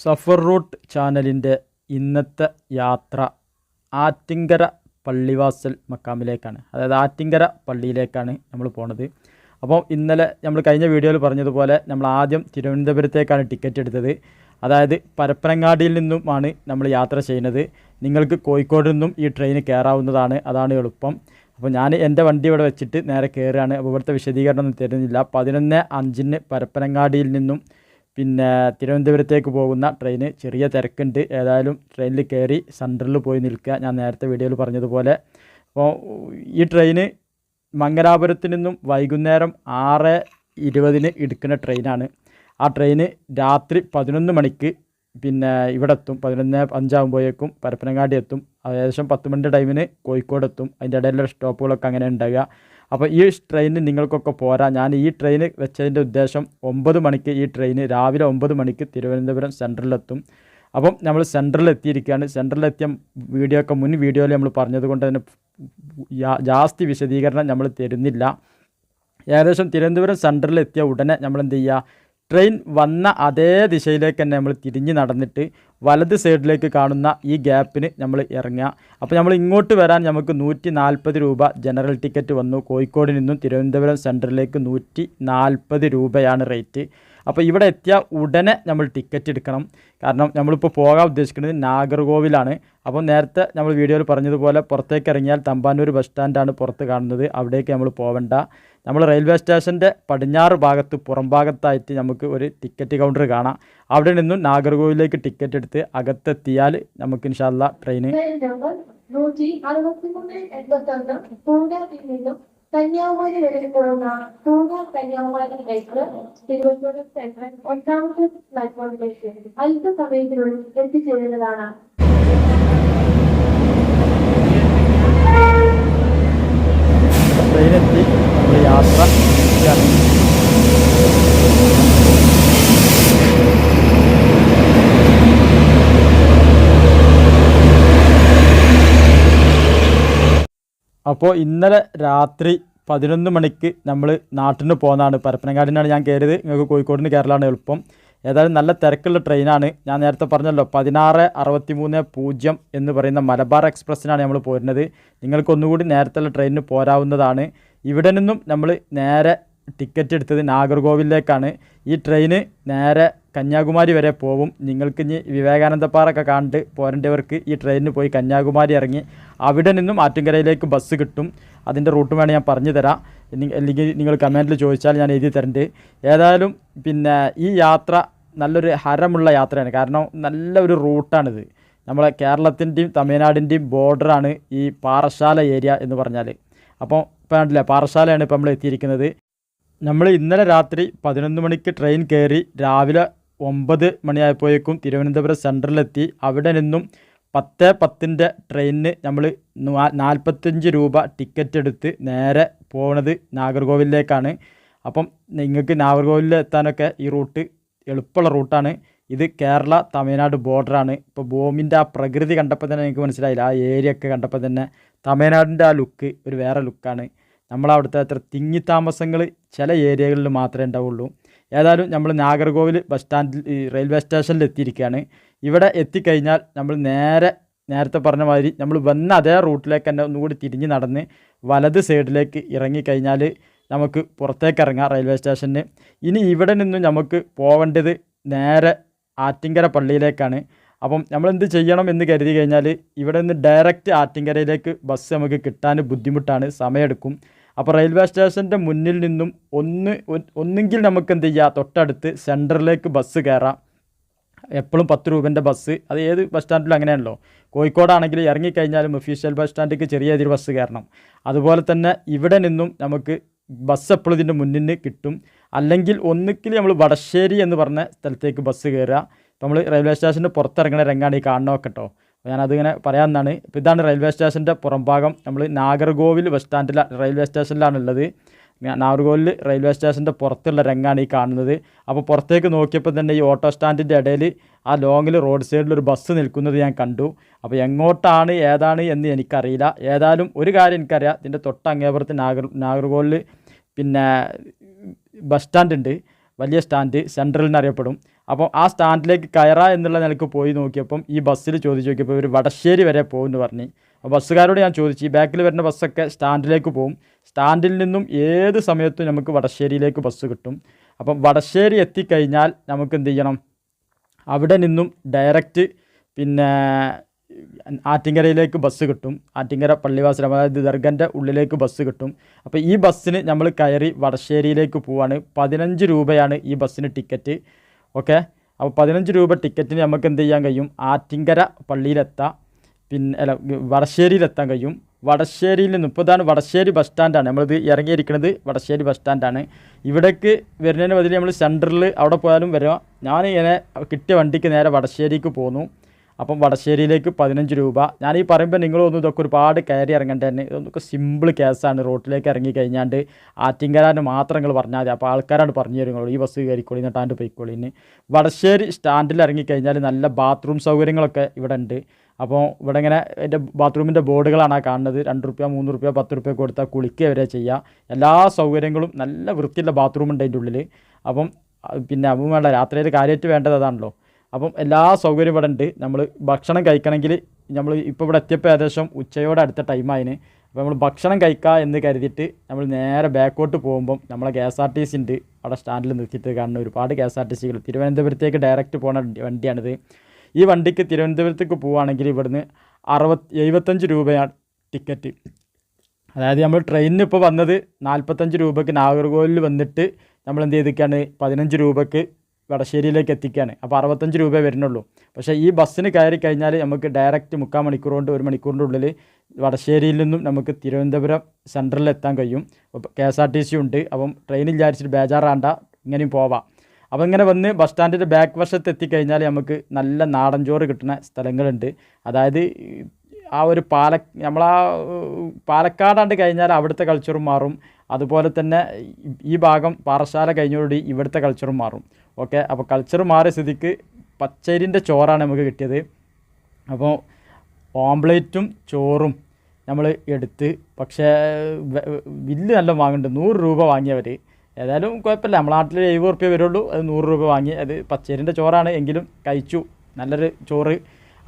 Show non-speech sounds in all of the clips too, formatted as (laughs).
Zafar root ചാനലിന്റെ ഇന്നത്തെ യാത്ര ആറ്റിങ്കര പള്ളിവാസൽ മക്കാമിലേക്കാണ്. അതായത് ആറ്റിങ്കര പള്ളിയിലേക്കാണ് നമ്മൾ പോണത്. അപ്പോൾ ഇന്നലെ നമ്മൾ കഴിഞ്ഞ വീഡിയോയിൽ പറഞ്ഞതുപോലെ നമ്മൾ ആദ്യം തിരുവനന്തപുരത്തേക്കാണ് ടിക്കറ്റ് എടുത്തത്. അതായത് പരപ്പനങ്ങാടിയിൽ നിന്നുമാണ് നമ്മൾ യാത്ര ചെയ്യുന്നത്. നിങ്ങൾക്ക് കോഴിക്കോട് നിന്നും ഈ ട്രെയിൻ കയറാവുന്നതാണ് അതാണ് എളുപ്പം. അപ്പോൾ ഞാൻ എന്റെ വണ്ടി ഇവിടെ വെച്ചിട്ട് നേരെ കയറുകയാണ്. അപ്പോൾ ഇവിടുത്തെ വിശദീകരണം ഒന്നും തരുന്നില്ല. പതിനൊന്ന് അഞ്ചിന് പരപ്പനങ്ങാടിയിൽ നിന്നും പിന്നെ തിരുവനന്തപുരത്തേക്ക് പോകുന്ന ട്രെയിന് ചെറിയ തിരക്കുണ്ട്. ഏതായാലും ട്രെയിനിൽ കയറി സെൻട്രലിൽ പോയി നിൽക്കുക. ഞാൻ നേരത്തെ വീഡിയോയിൽ പറഞ്ഞതുപോലെ. അപ്പോൾ ഈ ട്രെയിന് മംഗലാപുരത്ത് നിന്നും വൈകുന്നേരം ആറ് ഇരുപതിന് എടുക്കുന്ന ട്രെയിനാണ് ആ ട്രെയിന് രാത്രി പതിനൊന്ന് മണിക്ക് പിന്നെ ഇവിടെ എത്തും. പതിനൊന്ന് അഞ്ചാകുമ്പോഴേക്കും പരപ്പനങ്ങാടി എത്തും. ഏകദേശം പത്ത് മണിന്റെ ടൈമിന് കോഴിക്കോട് എത്തും അതിന്റെ ഇടയിലുള്ള സ്റ്റോപ്പുകളൊക്കെ അങ്ങനെ ഉണ്ടാകുക അപ്പോൾ ഈ ട്രെയിനിന് നിങ്ങൾക്കൊക്കെ പോരാ. ഞാൻ ഈ ട്രെയിൻ വെച്ചതിന്റെ ഉദ്ദേശം ഒമ്പത് മണിക്ക് ഈ ട്രെയിന് രാവിലെ ഒമ്പത് മണിക്ക് തിരുവനന്തപുരം സെൻട്രലിലെത്തും അപ്പം നമ്മൾ സെൻട്രലിൽ എത്തിയിരിക്കുകയാണ് സെൻട്രലിലെത്തിയ വീഡിയോ ഒക്കെ മുൻ വീഡിയോയിൽ നമ്മൾ പറഞ്ഞതുകൊണ്ട് തന്നെ ജാസ്തി വിശദീകരണം നമ്മൾ തരുന്നില്ല. ഏകദേശം തിരുവനന്തപുരം സെൻട്രലിൽ എത്തിയ ഉടനെ നമ്മൾ എന്ത് ചെയ്യുക? ട്രെയിൻ വന്ന അതേ ദിശയിലേക്ക് തന്നെ നമ്മൾ തിരിഞ്ഞ് നടന്നിട്ട് വലത് സൈഡിലേക്ക് കാണുന്ന ഈ ഗ്യാപ്പിന് നമ്മൾ ഇറങ്ങുക. അപ്പോൾ നമ്മൾ ഇങ്ങോട്ട് വരാൻ നമുക്ക് നൂറ്റി നാൽപ്പത് രൂപ ജനറൽ ടിക്കറ്റ് വന്നു. കോഴിക്കോട് നിന്നും തിരുവനന്തപുരം സെന്ററിലേക്ക് നൂറ്റി നാൽപ്പത് രൂപയാണ് റേറ്റ്. അപ്പോൾ ഇവിടെ എത്തിയ ഉടനെ നമ്മൾ ടിക്കറ്റ് എടുക്കണം. കാരണം നമ്മളിപ്പോൾ പോകാൻ ഉദ്ദേശിക്കുന്നത് നാഗർകോവിലാണ്. അപ്പോൾ നേരത്തെ നമ്മൾ വീഡിയോയിൽ പറഞ്ഞതുപോലെ പുറത്തേക്ക് ഇറങ്ങിയാൽ തമ്പാനൂർ ബസ് സ്റ്റാൻഡാണ് പുറത്ത് കാണുന്നത്. അവിടേക്ക് നമ്മൾ പോകണ്ട നമ്മൾ റെയിൽവേ സ്റ്റേഷന്റെ പടിഞ്ഞാറ് ഭാഗത്ത് പുറം ഭാഗത്തായിട്ട് നമുക്ക് ഒരു ടിക്കറ്റ് കൗണ്ടർ കാണാം. അവിടെ നിന്നും നാഗർകോവിലേക്ക് ടിക്കറ്റ് എടുത്ത് അകത്തെത്തിയാൽ നമുക്ക് ഇൻഷാല്ല ട്രെയിന് നിന്നും കന്യാകുമാരി വരെ പോകുന്ന പൂങ്കാ കന്യാകുമാരി ഒന്നാമത്തെ പ്ലാറ്റ്ഫോമിലേക്ക് അല്പസമയത്തിനുള്ളിൽ എത്തിച്ചേരുന്നതാണ് ട്രെയിനെത്തി നമ്മൾ യാത്ര തുടരുകയാണ്. അപ്പോൾ ഇന്നലെ രാത്രി പതിനൊന്ന് മണിക്ക് നമ്മൾ നാട്ടിൽ നിന്ന് പോകുന്നതാണ് പരപ്പനങ്ങാടിനാണ് ഞാൻ കയറിയത് നിങ്ങൾക്ക് കോഴിക്കോട് നിന്ന് കയറലാണ് എളുപ്പം. ഏതായാലും നല്ല തിരക്കുള്ള ട്രെയിനാണ്. ഞാൻ നേരത്തെ പറഞ്ഞല്ലോ പതിനാറ് അറുപത്തി മൂന്ന് പൂജ്യം എന്ന് പറയുന്ന മലബാർ എക്സ്പ്രസ്സിനാണ് നമ്മൾ പോരുന്നത്. നിങ്ങൾക്ക് ഒന്നുകൂടി നേരത്തെ ട്രെയിനിന് പോരാവുന്നതാണ്. ഇവിടെ നിന്നും നമ്മൾ നേരെ ടിക്കറ്റ് എടുത്തത് നാഗർകോവിലേക്കാണ് ഈ ട്രെയിന് നേരെ കന്യാകുമാരി വരെ പോവും. നിങ്ങൾക്ക് ഇനി വിവേകാനന്ദ പാറൊക്കെ കണ്ട് പോരേണ്ടവർക്ക് ഈ ട്രെയിനിന് പോയി കന്യാകുമാരി ഇറങ്ങി അവിടെ നിന്നും ആറ്റുങ്കരയിലേക്ക് ബസ് കിട്ടും. അതിന്റെ റൂട്ട് വേണേൽ ഞാൻ പറഞ്ഞു തരാം. അല്ലെങ്കിൽ നിങ്ങൾ കമന്റിൽ ചോദിച്ചാൽ ഞാൻ എഴുതി തരണ്ട്. ഏതായാലും പിന്നെ ഈ യാത്ര നല്ലൊരു ഹരമുള്ള യാത്രയാണ്. കാരണം നല്ലൊരു റൂട്ടാണിത് നമ്മളെ കേരളത്തിന്റെയും തമിഴ്നാടിന്റെയും ബോർഡറാണ് ഈ പാറശാല ഏരിയ എന്ന് പറഞ്ഞാൽ അപ്പോൾ ഇപ്പോൾ കണ്ടില്ലേ? പാറശാലയാണ് ഇപ്പോൾ നമ്മൾ എത്തിയിരിക്കുന്നത്. നമ്മൾ ഇന്നലെ രാത്രി പതിനൊന്ന് മണിക്ക് ട്രെയിൻ കയറി രാവിലെ ഒമ്പത് മണിയായപ്പോഴേക്കും തിരുവനന്തപുരം സെൻട്രലിലെത്തി അവിടെ നിന്നും പത്ത് പത്തിന്റെ ട്രെയിനിന് നമ്മൾ നാൽപ്പത്തഞ്ച് രൂപ ടിക്കറ്റ് എടുത്ത് നേരെ പോണത് നാഗർകോവിലേക്കാണ്. അപ്പം നിങ്ങൾക്ക് നാഗർകോവിലിൽ എത്താനൊക്കെ ഈ റൂട്ട് എളുപ്പമുള്ള റൂട്ടാണ്. ഇത് കേരള തമിഴ്നാട് ബോർഡറാണ് ഇപ്പോൾ ഭൂമിന്റെ ആ പ്രകൃതി കണ്ടപ്പോൾ തന്നെ നിങ്ങൾക്ക് മനസ്സിലായില്ല. ആ ഏരിയ ഒക്കെ കണ്ടപ്പോൾ തന്നെ തമിഴ്നാടിന്റെ ആ ലുക്ക് ഒരു വേറെ ലുക്കാണ് നമ്മളവിടുത്തെ അത്ര തിങ്ങി താമസങ്ങൾ ചില ഏരിയകളിൽ മാത്രമേ ഉണ്ടാവുള്ളൂ. ഏതായാലും നമ്മൾ നാഗർകോവിൽ ബസ് സ്റ്റാൻഡിൽ റെയിൽവേ സ്റ്റേഷനിൽ എത്തിയിരിക്കുകയാണ്. ഇവിടെ എത്തിക്കഴിഞ്ഞാൽ നമ്മൾ നേരെ നേരത്തെ പറഞ്ഞ മാതിരി നമ്മൾ വന്ന അതേ റൂട്ടിലേക്ക് തന്നെ ഒന്നുകൂടി തിരിഞ്ഞ് നടന്ന് വലത് സൈഡിലേക്ക് ഇറങ്ങിക്കഴിഞ്ഞാൽ നമുക്ക് പുറത്തേക്ക് ഇറങ്ങാം റെയിൽവേ സ്റ്റേഷന് ഇനി ഇവിടെ നിന്നും നമുക്ക് പോവേണ്ടത് നേരെ ആറ്റിങ്കര പള്ളിയിലേക്കാണ്. അപ്പം നമ്മൾ എന്ത് ചെയ്യണം എന്ന് കരുതി കഴിഞ്ഞാൽ ഇവിടെ നിന്ന് ഡയറക്റ്റ് ആറ്റിങ്കരയിലേക്ക് ബസ് നമുക്ക് കിട്ടാൻ ബുദ്ധിമുട്ടാണ് സമയമെടുക്കും. അപ്പോൾ റെയിൽവേ സ്റ്റേഷന്റെ മുന്നിൽ നിന്നും ഒന്ന് ഒന്നെങ്കിൽ നമുക്ക് എന്ത് ചെയ്യാം? തൊട്ടടുത്ത് സെന്ററിലേക്ക് ബസ് കയറാം. എപ്പോഴും പത്ത് രൂപേന്റെ ബസ് അത് ഏത് ബസ് സ്റ്റാൻഡിലും അങ്ങനെയാണല്ലോ. കോഴിക്കോടാണെങ്കിൽ ഇറങ്ങിക്കഴിഞ്ഞാലും ഒഫീഷ്യൽ ബസ് സ്റ്റാൻഡിലേക്ക് ചെറിയ ഏതൊരു ബസ് കയറണം. അതുപോലെ തന്നെ ഇവിടെ നിന്നും നമുക്ക് ബസ് എപ്പോഴും ഇതിന്റെ മുന്നിൽ കിട്ടും. അല്ലെങ്കിൽ ഒന്നുകിൽ നമ്മൾ വടശ്ശേരി എന്ന് പറഞ്ഞ സ്ഥലത്തേക്ക് ബസ് കയറുക. നമ്മൾ റെയിൽവേ സ്റ്റേഷന്റെ പുറത്തിറങ്ങുന്ന രംഗാണ് ഈ കാണണമൊക്കെ കേട്ടോ അപ്പോൾ ഞാനതിങ്ങനെ പറയാമെന്നാണ്. ഇപ്പോൾ ഇതാണ് റെയിൽവേ സ്റ്റേഷന്റെ പുറംഭാഗം. നമ്മൾ നാഗർകോവിൽ ബസ് സ്റ്റാൻഡിൽ റെയിൽവേ സ്റ്റേഷനിലാണുള്ളത് ഉള്ളത് നാഗർകോവിൽ റെയിൽവേ സ്റ്റേഷന്റെ പുറത്തുള്ള രംഗാണ് ഈ കാണുന്നത്. അപ്പോൾ പുറത്തേക്ക് നോക്കിയപ്പോൾ തന്നെ ഈ ഓട്ടോ സ്റ്റാൻഡിന്റെ ഇടയിൽ ആ ലോങ്ങിൽ റോഡ് സൈഡിൽ ഒരു ബസ് നിൽക്കുന്നത് ഞാൻ കണ്ടു. അപ്പോൾ എങ്ങോട്ടാണ് ഏതാണ് എന്ന് എനിക്കറിയില്ല. ഏതായാലും ഒരു കാര്യം എനിക്കറിയാം. ഇതിന്റെ തൊട്ട് അങ്ങേപ്പുറത്ത് നാഗർ നാഗർകോവിൽ പിന്നെ ബസ് സ്റ്റാൻഡ് ഉണ്ട്. വലിയ സ്റ്റാൻഡ് സെൻട്രൽ എന്നറിയപ്പെടും അപ്പോൾ ആ സ്റ്റാൻഡിലേക്ക് കയറാ എന്നുള്ള നിലയ്ക്ക് പോയി നോക്കിയപ്പം ഈ ബസ്സിൽ ചോദിച്ചു നോക്കിയപ്പോൾ ഇവർ വടശ്ശേരി വരെ പോകുമെന്ന് പറഞ്ഞു. ബസ്സുകാരോട് ഞാൻ ചോദിച്ചു ഈ ബാക്കിൽ വരുന്ന ബസ്സൊക്കെ സ്റ്റാൻഡിലേക്ക് പോകും സ്റ്റാൻഡിൽ നിന്നും ഏത് സമയത്തും നമുക്ക് വടശ്ശേരിയിലേക്ക് ബസ് കിട്ടും. അപ്പം വടശ്ശേരി എത്തിക്കഴിഞ്ഞാൽ നമുക്ക് എന്ത് ചെയ്യണം? അവിടെ നിന്നും ഡയറക്റ്റ് പിന്നെ ആറ്റിങ്കരയിലേക്ക് ബസ് കിട്ടും. ആറ്റിങ്കര പള്ളിവാസനം അതായത് ദർഗന്റെ ഉള്ളിലേക്ക് ബസ് കിട്ടും. അപ്പോൾ ഈ ബസ്സിന് നമ്മൾ കയറി വടശ്ശേരിയിലേക്ക് പോവാണ്. പതിനഞ്ച് രൂപയാണ് ഈ ബസ്സിന് ടിക്കറ്റ്. ഓക്കെ? അപ്പോൾ പതിനഞ്ച് രൂപ ടിക്കറ്റിന് നമുക്ക് എന്ത് ചെയ്യാൻ കഴിയും? ആറ്റിങ്കര പള്ളിയിലെത്താം. പിന്നെ അല്ല വടശ്ശേരിയിലെത്താൻ കഴിയും. വടശ്ശേരിയിൽ നിന്ന് ഇപ്പോൾ ഇതാണ് വടശ്ശേരി ബസ് സ്റ്റാൻഡാണ് നമ്മളിത് ഇറങ്ങിയിരിക്കുന്നത് വടശ്ശേരി ബസ് സ്റ്റാൻഡാണ് ഇവിടേക്ക് വരുന്നതിന് ബദൽ നമ്മൾ സെന്ററിൽ അവിടെ പോയാലും വരാം. ഞാൻ ഇങ്ങനെ കിട്ടിയ വണ്ടിക്ക് നേരെ വടശ്ശേരിക്ക് പോന്നു. അപ്പം വടശ്ശേരിയിലേക്ക് പതിനഞ്ച് രൂപ. ഞാൻ ഈ പറയുമ്പോൾ നിങ്ങളൊന്നും ഇതൊക്കെ ഒരുപാട് കയറി ഇറങ്ങേണ്ട തന്നെ. ഇതൊക്കെ സിമ്പിൾ കേസാണ്. റോട്ടിലേക്ക് ഇറങ്ങി കഴിഞ്ഞാണ്ട് ആറ്റിങ്കരാന് മാത്രം നിങ്ങൾ പറഞ്ഞാൽ മതി. അപ്പോൾ ആൾക്കാരാണ് പറഞ്ഞു തരുന്നുള്ളൂ ഈ ബസ് കയറിക്കോളി എന്നിട്ടാണ്ട് പോയിക്കോളിന് വടശ്ശേരി സ്റ്റാൻഡിൽ ഇറങ്ങിക്കഴിഞ്ഞാൽ നല്ല ബാത്റൂം സൗകര്യങ്ങളൊക്കെ ഇവിടെ ഉണ്ട്. അപ്പോൾ ഇവിടെ ഇങ്ങനെ എന്റെ ബാത്റൂമിന്റെ ബോർഡുകളാണ് കാണുന്നത്. രണ്ട് റുപ്യ മൂന്ന് റുപ്യ പത്ത് റുപ്യ കൊടുത്താൽ കുളിക്കുക വരെ ചെയ്യുക എല്ലാ സൗകര്യങ്ങളും നല്ല വൃത്തിയുള്ള ബാത്റൂം ഉണ്ട് അതിന്റെ ഉള്ളിൽ അപ്പം പിന്നെ അപ്പം വേണ്ട. രാത്രിയിൽ കാര്യമായിട്ട് വേണ്ടത് അതാണല്ലോ. അപ്പം എല്ലാ സൗകര്യം ഇവിടെ ഉണ്ട് നമ്മൾ ഭക്ഷണം കഴിക്കണമെങ്കിൽ നമ്മൾ ഇപ്പോൾ ഇവിടെ എത്തിയപ്പോൾ ഏകദേശം ഉച്ചയോടെ അടുത്ത ടൈമായിന് അപ്പോൾ നമ്മൾ ഭക്ഷണം കഴിക്കുക എന്ന് കരുതിയിട്ട് നമ്മൾ നേരെ ബാക്കോട്ട് പോകുമ്പം നമ്മളെ K S R T C ഉണ്ട് അവിടെ സ്റ്റാൻഡിൽ നിർത്തിയിട്ട് കാണുന്ന ഒരുപാട് കെ എസ് ആർ ടി സികൾ തിരുവനന്തപുരത്തേക്ക് ഡയറക്റ്റ് പോകുന്ന വണ്ടി- വണ്ടിയാണിത്. ഈ വണ്ടിക്ക് തിരുവനന്തപുരത്തേക്ക് പോവുകയാണെങ്കിൽ ഇവിടുന്ന് അറുപത് എഴുപത്തഞ്ച് രൂപയാണ് ടിക്കറ്റ് അതായത് നമ്മൾ ട്രെയിനിന് ഇപ്പോൾ വന്നത് നാൽപ്പത്തഞ്ച് രൂപയ്ക്ക് നാഗർകോവിലിൽ വന്നിട്ട് നമ്മൾ എന്ത് ചെയ്തിരിക്കുകയാണ് പതിനഞ്ച് രൂപയ്ക്ക് വടശ്ശേരിയിലേക്ക് എത്തിക്കുകയാണ് അപ്പോൾ അറുപത്തഞ്ച് രൂപ വരുന്നുള്ളൂ. പക്ഷേ ഈ ബസ്സിന് കയറി കഴിഞ്ഞാൽ നമുക്ക് ഡയറക്റ്റ് മുക്കാൽ മണിക്കൂർ കൊണ്ട് ഒരു മണിക്കൂറിന്റെ ഉള്ളിൽ വടശ്ശേരിയിൽ നിന്നും നമുക്ക് തിരുവനന്തപുരം സെൻട്രലിൽ എത്താൻ കഴിയും. അപ്പോൾ K S R T C ഉണ്ട്. അപ്പം ട്രെയിനിൽ വിചാരിച്ചിട്ട് ബേജാറാണ്ട. ഇങ്ങനെയും പോവാം. അപ്പോൾ ഇങ്ങനെ വന്ന് ബസ് സ്റ്റാൻഡിന്റെ ബാക്ക് വശത്ത് എത്തിക്കഴിഞ്ഞാൽ നമുക്ക് നല്ല നാടൻ ചോറ് കിട്ടുന്ന സ്ഥലങ്ങളുണ്ട്. അതായത് ആ ഒരു പാല നമ്മളാ പാലക്കാടാണ്ട് കഴിഞ്ഞാൽ അവിടുത്തെ കൾച്ചറും മാറും. അതുപോലെ തന്നെ ഈ- ഭാഗം പാറശാല കഴിഞ്ഞോടി ഇവിടുത്തെ കൾച്ചറും മാറും. ഓക്കെ അപ്പോൾ കൾച്ചർ മാറിയ സ്ഥിതിക്ക് പച്ചരിന്റെ ചോറാണ് നമുക്ക് കിട്ടിയത്. അപ്പോൾ ഓംപ്ലേറ്റും ചോറും നമ്മൾ എടുത്ത് പക്ഷേ ബില്ല് നല്ല വാങ്ങുന്നുണ്ട് നൂറ് രൂപ വാങ്ങിയവർ ഏതായാലും കുഴപ്പമില്ല. നമ്മളെ നാട്ടിൽ എഴുപത് റുപ്യ വരുള്ളൂ. അത് നൂറ് രൂപ വാങ്ങി അത് പച്ചരിന്റെ ചോറാണ് എങ്കിലും കഴിച്ചു. നല്ലൊരു ചോറ്.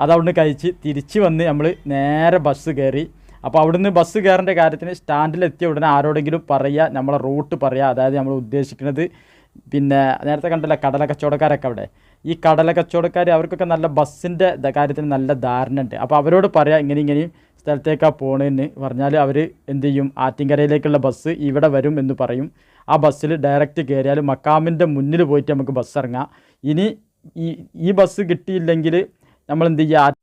അത് കഴിച്ച് തിരിച്ച് വന്ന് നമ്മൾ നേരെ ബസ് കയറി അപ്പോൾ അവിടുന്ന് ബസ് കയറേണ്ട കാര്യത്തിന് സ്റ്റാൻഡിലെത്തിയ ഉടനെ ആരോടെങ്കിലും പറയുക നമ്മളെ റൂട്ട് പറയുക അതായത് നമ്മൾ ഉദ്ദേശിക്കുന്നത്. പിന്നെ നേരത്തെ കണ്ടല്ലോ കടല കച്ചവടക്കാരൊക്കെ അവിടെ. ഈ കടല കച്ചവടക്കാർ അവർക്കൊക്കെ നല്ല ബസ്സിന്റെ കാര്യത്തിന് നല്ല ധാരണ ഉണ്ട്. അപ്പോൾ അവരോട് പറയാം ഇങ്ങനെ ഇങ്ങനെയും സ്ഥലത്തേക്കാണ് പോകണമെന്ന് പറഞ്ഞാൽ അവർ എന്ത് ചെയ്യും? ആറ്റിങ്കരയിലേക്കുള്ള ബസ് ഇവിടെ വരും എന്ന് പറയും. ആ ബസ്സിൽ ഡയറക്റ്റ് കയറിയാൽ മക്കാമിന്റെ മുന്നിൽ പോയിട്ട് നമുക്ക് ബസ് ഇറങ്ങാം. ഇനി ഈ ഈ ബസ് കിട്ടിയില്ലെങ്കിൽ നമ്മൾ എന്ത് ചെയ്യുക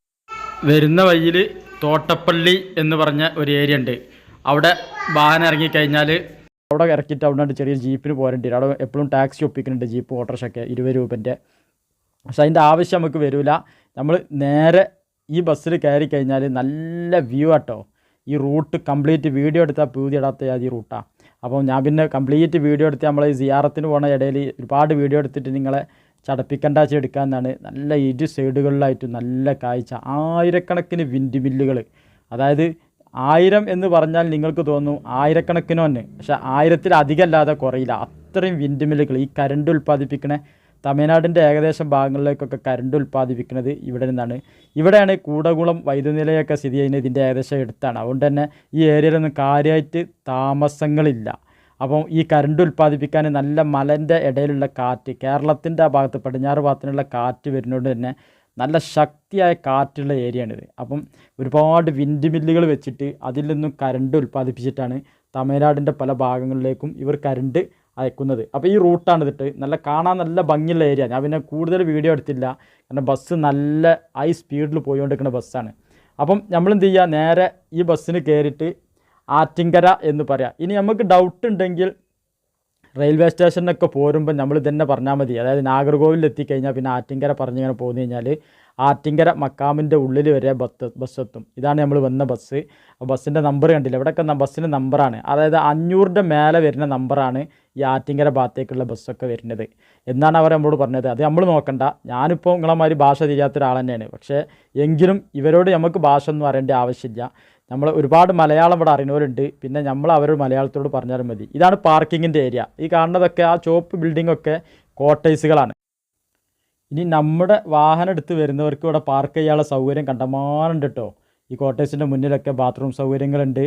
വരുന്ന വഴിയിൽ തോട്ടപ്പള്ളി എന്ന് പറഞ്ഞ ഒരു ഏരിയ ഉണ്ട്. അവിടെ വാഹനം ഇറങ്ങിക്കഴിഞ്ഞാൽ അവിടെ ഇറക്കിയിട്ട് അവിടെ ചെറിയ ജീപ്പിന് പോരേണ്ടി വരും. അവിടെ എപ്പോഴും ടാക്സി ഒപ്പിക്കുന്നുണ്ട് ജീപ്പ് ഓട്ടോറിക്ഷയൊക്കെ ഇരുപത് രൂപന്റെ. പക്ഷെ അതിന്റെ ആവശ്യം നമുക്ക് വരില്ല. നമ്മൾ നേരെ ഈ ബസ്സിൽ കയറി കഴിഞ്ഞാൽ നല്ല വ്യൂ ആട്ടോ. ഈ റൂട്ട് കംപ്ലീറ്റ് വീഡിയോ എടുത്താൽ പൂതി ഇടാത്ത ഈ റൂട്ടാണ് അപ്പോൾ ഞാൻ പിന്നെ കംപ്ലീറ്റ് വീഡിയോ എടുത്ത് നമ്മൾ ഈ സിയാറത്തിന് പോണ ഇടയിൽ ഒരുപാട് വീഡിയോ എടുത്തിട്ട് നിങ്ങളെ ചടപ്പിക്കണ്ടാച്ച് എടുക്കാമെന്നാണ് നല്ല ഇരു സൈഡുകളിലായിട്ട് നല്ല കാഴ്ച. ആയിരക്കണക്കിന് വിൻഡ് മില്ലുകൾ അതായത് ആയിരം എന്ന് പറഞ്ഞാൽ നിങ്ങൾക്ക് തോന്നും ആയിരക്കണക്കിനോ തന്നെ. പക്ഷേ ആയിരത്തിലധികമല്ലാതെ കുറയില്ല. അത്രയും വിൻഡ് മില്ലുകൾ ഈ കരണ്ട് ഉൽപ്പാദിപ്പിക്കണ തമിഴ്നാടിന്റെ ഏകദേശം ഭാഗങ്ങളിലേക്കൊക്കെ കരണ്ട് ഉൽപ്പാദിപ്പിക്കുന്നത് ഇവിടെ നിന്നാണ്. ഇവിടെയാണ് കൂടകുളം വൈദ്യുതി നിലയൊക്കെ സ്ഥിതി ചെയ്യുന്നത് ഇതിന്റെ ഏകദേശം എടുത്താണ് അതുകൊണ്ട് തന്നെ ഈ ഏരിയയിലൊന്നും കാര്യമായിട്ട് താമസങ്ങളില്ല. അപ്പം ഈ കരണ്ട് ഉൽപ്പാദിപ്പിക്കാൻ നല്ല മലന്റെ ഇടയിലുള്ള കാറ്റ് കേരളത്തിന്റെ ആ ഭാഗത്ത് പടിഞ്ഞാറ് ഭാഗത്തിനുള്ള കാറ്റ് വരുന്നതുകൊണ്ട് തന്നെ നല്ല ശക്തിയായ കാറ്റുള്ള ഏരിയയാണിത് അപ്പം ഒരുപാട് വിൻഡ് മില്ലുകൾ വെച്ചിട്ട് അതിൽ നിന്നും കരണ്ട് ഉൽപ്പാദിപ്പിച്ചിട്ടാണ് തമിഴ്നാടിന്റെ പല ഭാഗങ്ങളിലേക്കും ഇവർ കരണ്ട് അയക്കുന്നത്. അപ്പോൾ ഈ റൂട്ടാണ് ഇതിട്ട് നല്ല കാണാൻ നല്ല ഭംഗിയുള്ള ഏരിയ. ഞാൻ പിന്നെ കൂടുതൽ വീഡിയോ എടുത്തില്ല. കാരണം ബസ് നല്ല ഹൈ സ്പീഡിൽ പോയിക്കൊണ്ടിരിക്കുന്ന ബസ്സാണ്. അപ്പം നമ്മൾ എന്ത് ചെയ്യുക? നേരെ ഈ ബസ്സിന് കയറിയിട്ട് ആറ്റിങ്കര എന്ന് പറയാം. ഇനി നമുക്ക് ഡൗട്ട് ഉണ്ടെങ്കിൽ റെയിൽവേ സ്റ്റേഷനിലൊക്കെ പോരുമ്പോൾ നമ്മൾ ഇതന്നെ പറഞ്ഞാൽ മതി. അതായത് നാഗർകോവിലിൽ എത്തിക്കഴിഞ്ഞാൽ പിന്നെ ആറ്റിങ്കര പറഞ്ഞിങ്ങനെ പോന്നു കഴിഞ്ഞാൽ ആറ്റിങ്കര മക്കാമിന്റെ ഉള്ളിൽ വരെ ബസ് ബസ് എത്തും. ഇതാണ് നമ്മൾ വന്ന ബസ് ബസ്സിന്റെ നമ്പർ കണ്ടില്ല? ഇവിടെയൊക്കെ ബസ്സിന്റെ നമ്പറാണ് അതായത് അഞ്ഞൂറിന്റെ മേലെ വരുന്ന നമ്പറാണ് ഈ ആറ്റിങ്കര ഭാഗത്തേക്കുള്ള ബസ്സൊക്കെ വരുന്നത്. എന്നാണ് അവർ നമ്മളോട് പറഞ്ഞത്. അത് നമ്മൾ നോക്കണ്ട. ഞാനിപ്പോൾ നിങ്ങളെ മാതിരി ഭാഷ തിരിയാത്ത ഒരാൾ തന്നെയാണ്. പക്ഷേ എങ്കിലും ഇവരോട് നമുക്ക് ഭാഷ ഒന്നും അറിയേണ്ട ആവശ്യമില്ല. നമ്മൾ ഒരുപാട് മലയാളം ഇവിടെ അറിയുന്നവരുണ്ട്. പിന്നെ നമ്മൾ അവരോട് മലയാളത്തോട് പറഞ്ഞാലും മതി. ഇതാണ് പാർക്കിങ്ങിന്റെ ഏരിയ. ഈ കാണുന്നതൊക്കെ ആ ചോപ്പ് ബിൽഡിംഗ് ഒക്കെ ക്വാർട്ടേഴ്സുകളാണ് ഇനി നമ്മുടെ വാഹനം എടുത്ത് വരുന്നവർക്ക് ഇവിടെ പാർക്ക് ചെയ്യാനുള്ള സൗകര്യം കണ്ടമാനുണ്ട് കേട്ടോ ഈ കോട്ടേഴ്സിന്റെ മുന്നിലൊക്കെ ബാത്റൂം സൗകര്യങ്ങളുണ്ട്.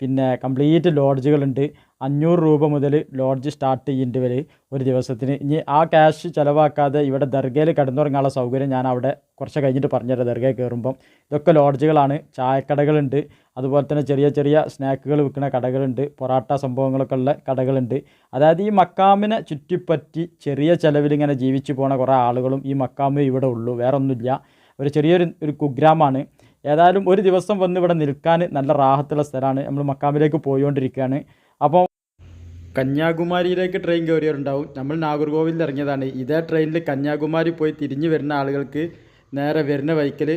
പിന്നെ കംപ്ലീറ്റ് ലോഡ്ജുകളുണ്ട്. അഞ്ഞൂറ് രൂപ മുതൽ ലോഡ്ജ് സ്റ്റാർട്ട് ചെയ്യേണ്ടി വരെ ഒരു ദിവസത്തിന്. ഇനി ആ ക്യാഷ് ചിലവാക്കാതെ ഇവിടെ ദർഗയിൽ കിടന്നുറങ്ങാനുള്ള സൗകര്യം ഞാൻ അവിടെ കുറച്ച് കഴിഞ്ഞിട്ട് പറഞ്ഞുതരാം ദർഗയിൽ കയറുമ്പം. ഇതൊക്കെ ലോഡ്ജുകളാണ്. ചായക്കടകളുണ്ട്. അതുപോലെ തന്നെ ചെറിയ ചെറിയ സ്നാക്കുകൾ വിൽക്കുന്ന കടകളുണ്ട്. പൊറാട്ട സംഭവങ്ങളൊക്കെ ഉള്ള കടകളുണ്ട്. അതായത് ഈ മക്കാമിനെ ചുറ്റിപ്പറ്റി ചെറിയ ചിലവിൽ ഇങ്ങനെ ജീവിച്ചു പോണ കുറേ ആളുകളും ഈ മക്കാമ് ഇവിടെ ഉള്ളൂ. വേറെ ഒന്നുമില്ല ഒരു ചെറിയൊരു ഒരു കുഗ്രാമാണ്. ഏതായാലും ഒരു ദിവസം വന്ന് ഇവിടെ നിൽക്കാൻ നല്ല റാഹത്തുള്ള സ്ഥലമാണ്. നമ്മൾ മക്കാമിലേക്ക് പോയിക്കൊണ്ടിരിക്കുകയാണ് അപ്പോൾ കന്യാകുമാരിയിലേക്ക് ട്രെയിൻ കയറിയവരുണ്ടാവും. നമ്മൾ നാഗർകോവിലിൽ ഇറങ്ങിയതാണ്. ഇതേ ട്രെയിനിൽ കന്യാകുമാരി പോയി തിരിഞ്ഞു വരുന്ന ആളുകൾക്ക് നേരെ വരുന്ന വൈക്കൽ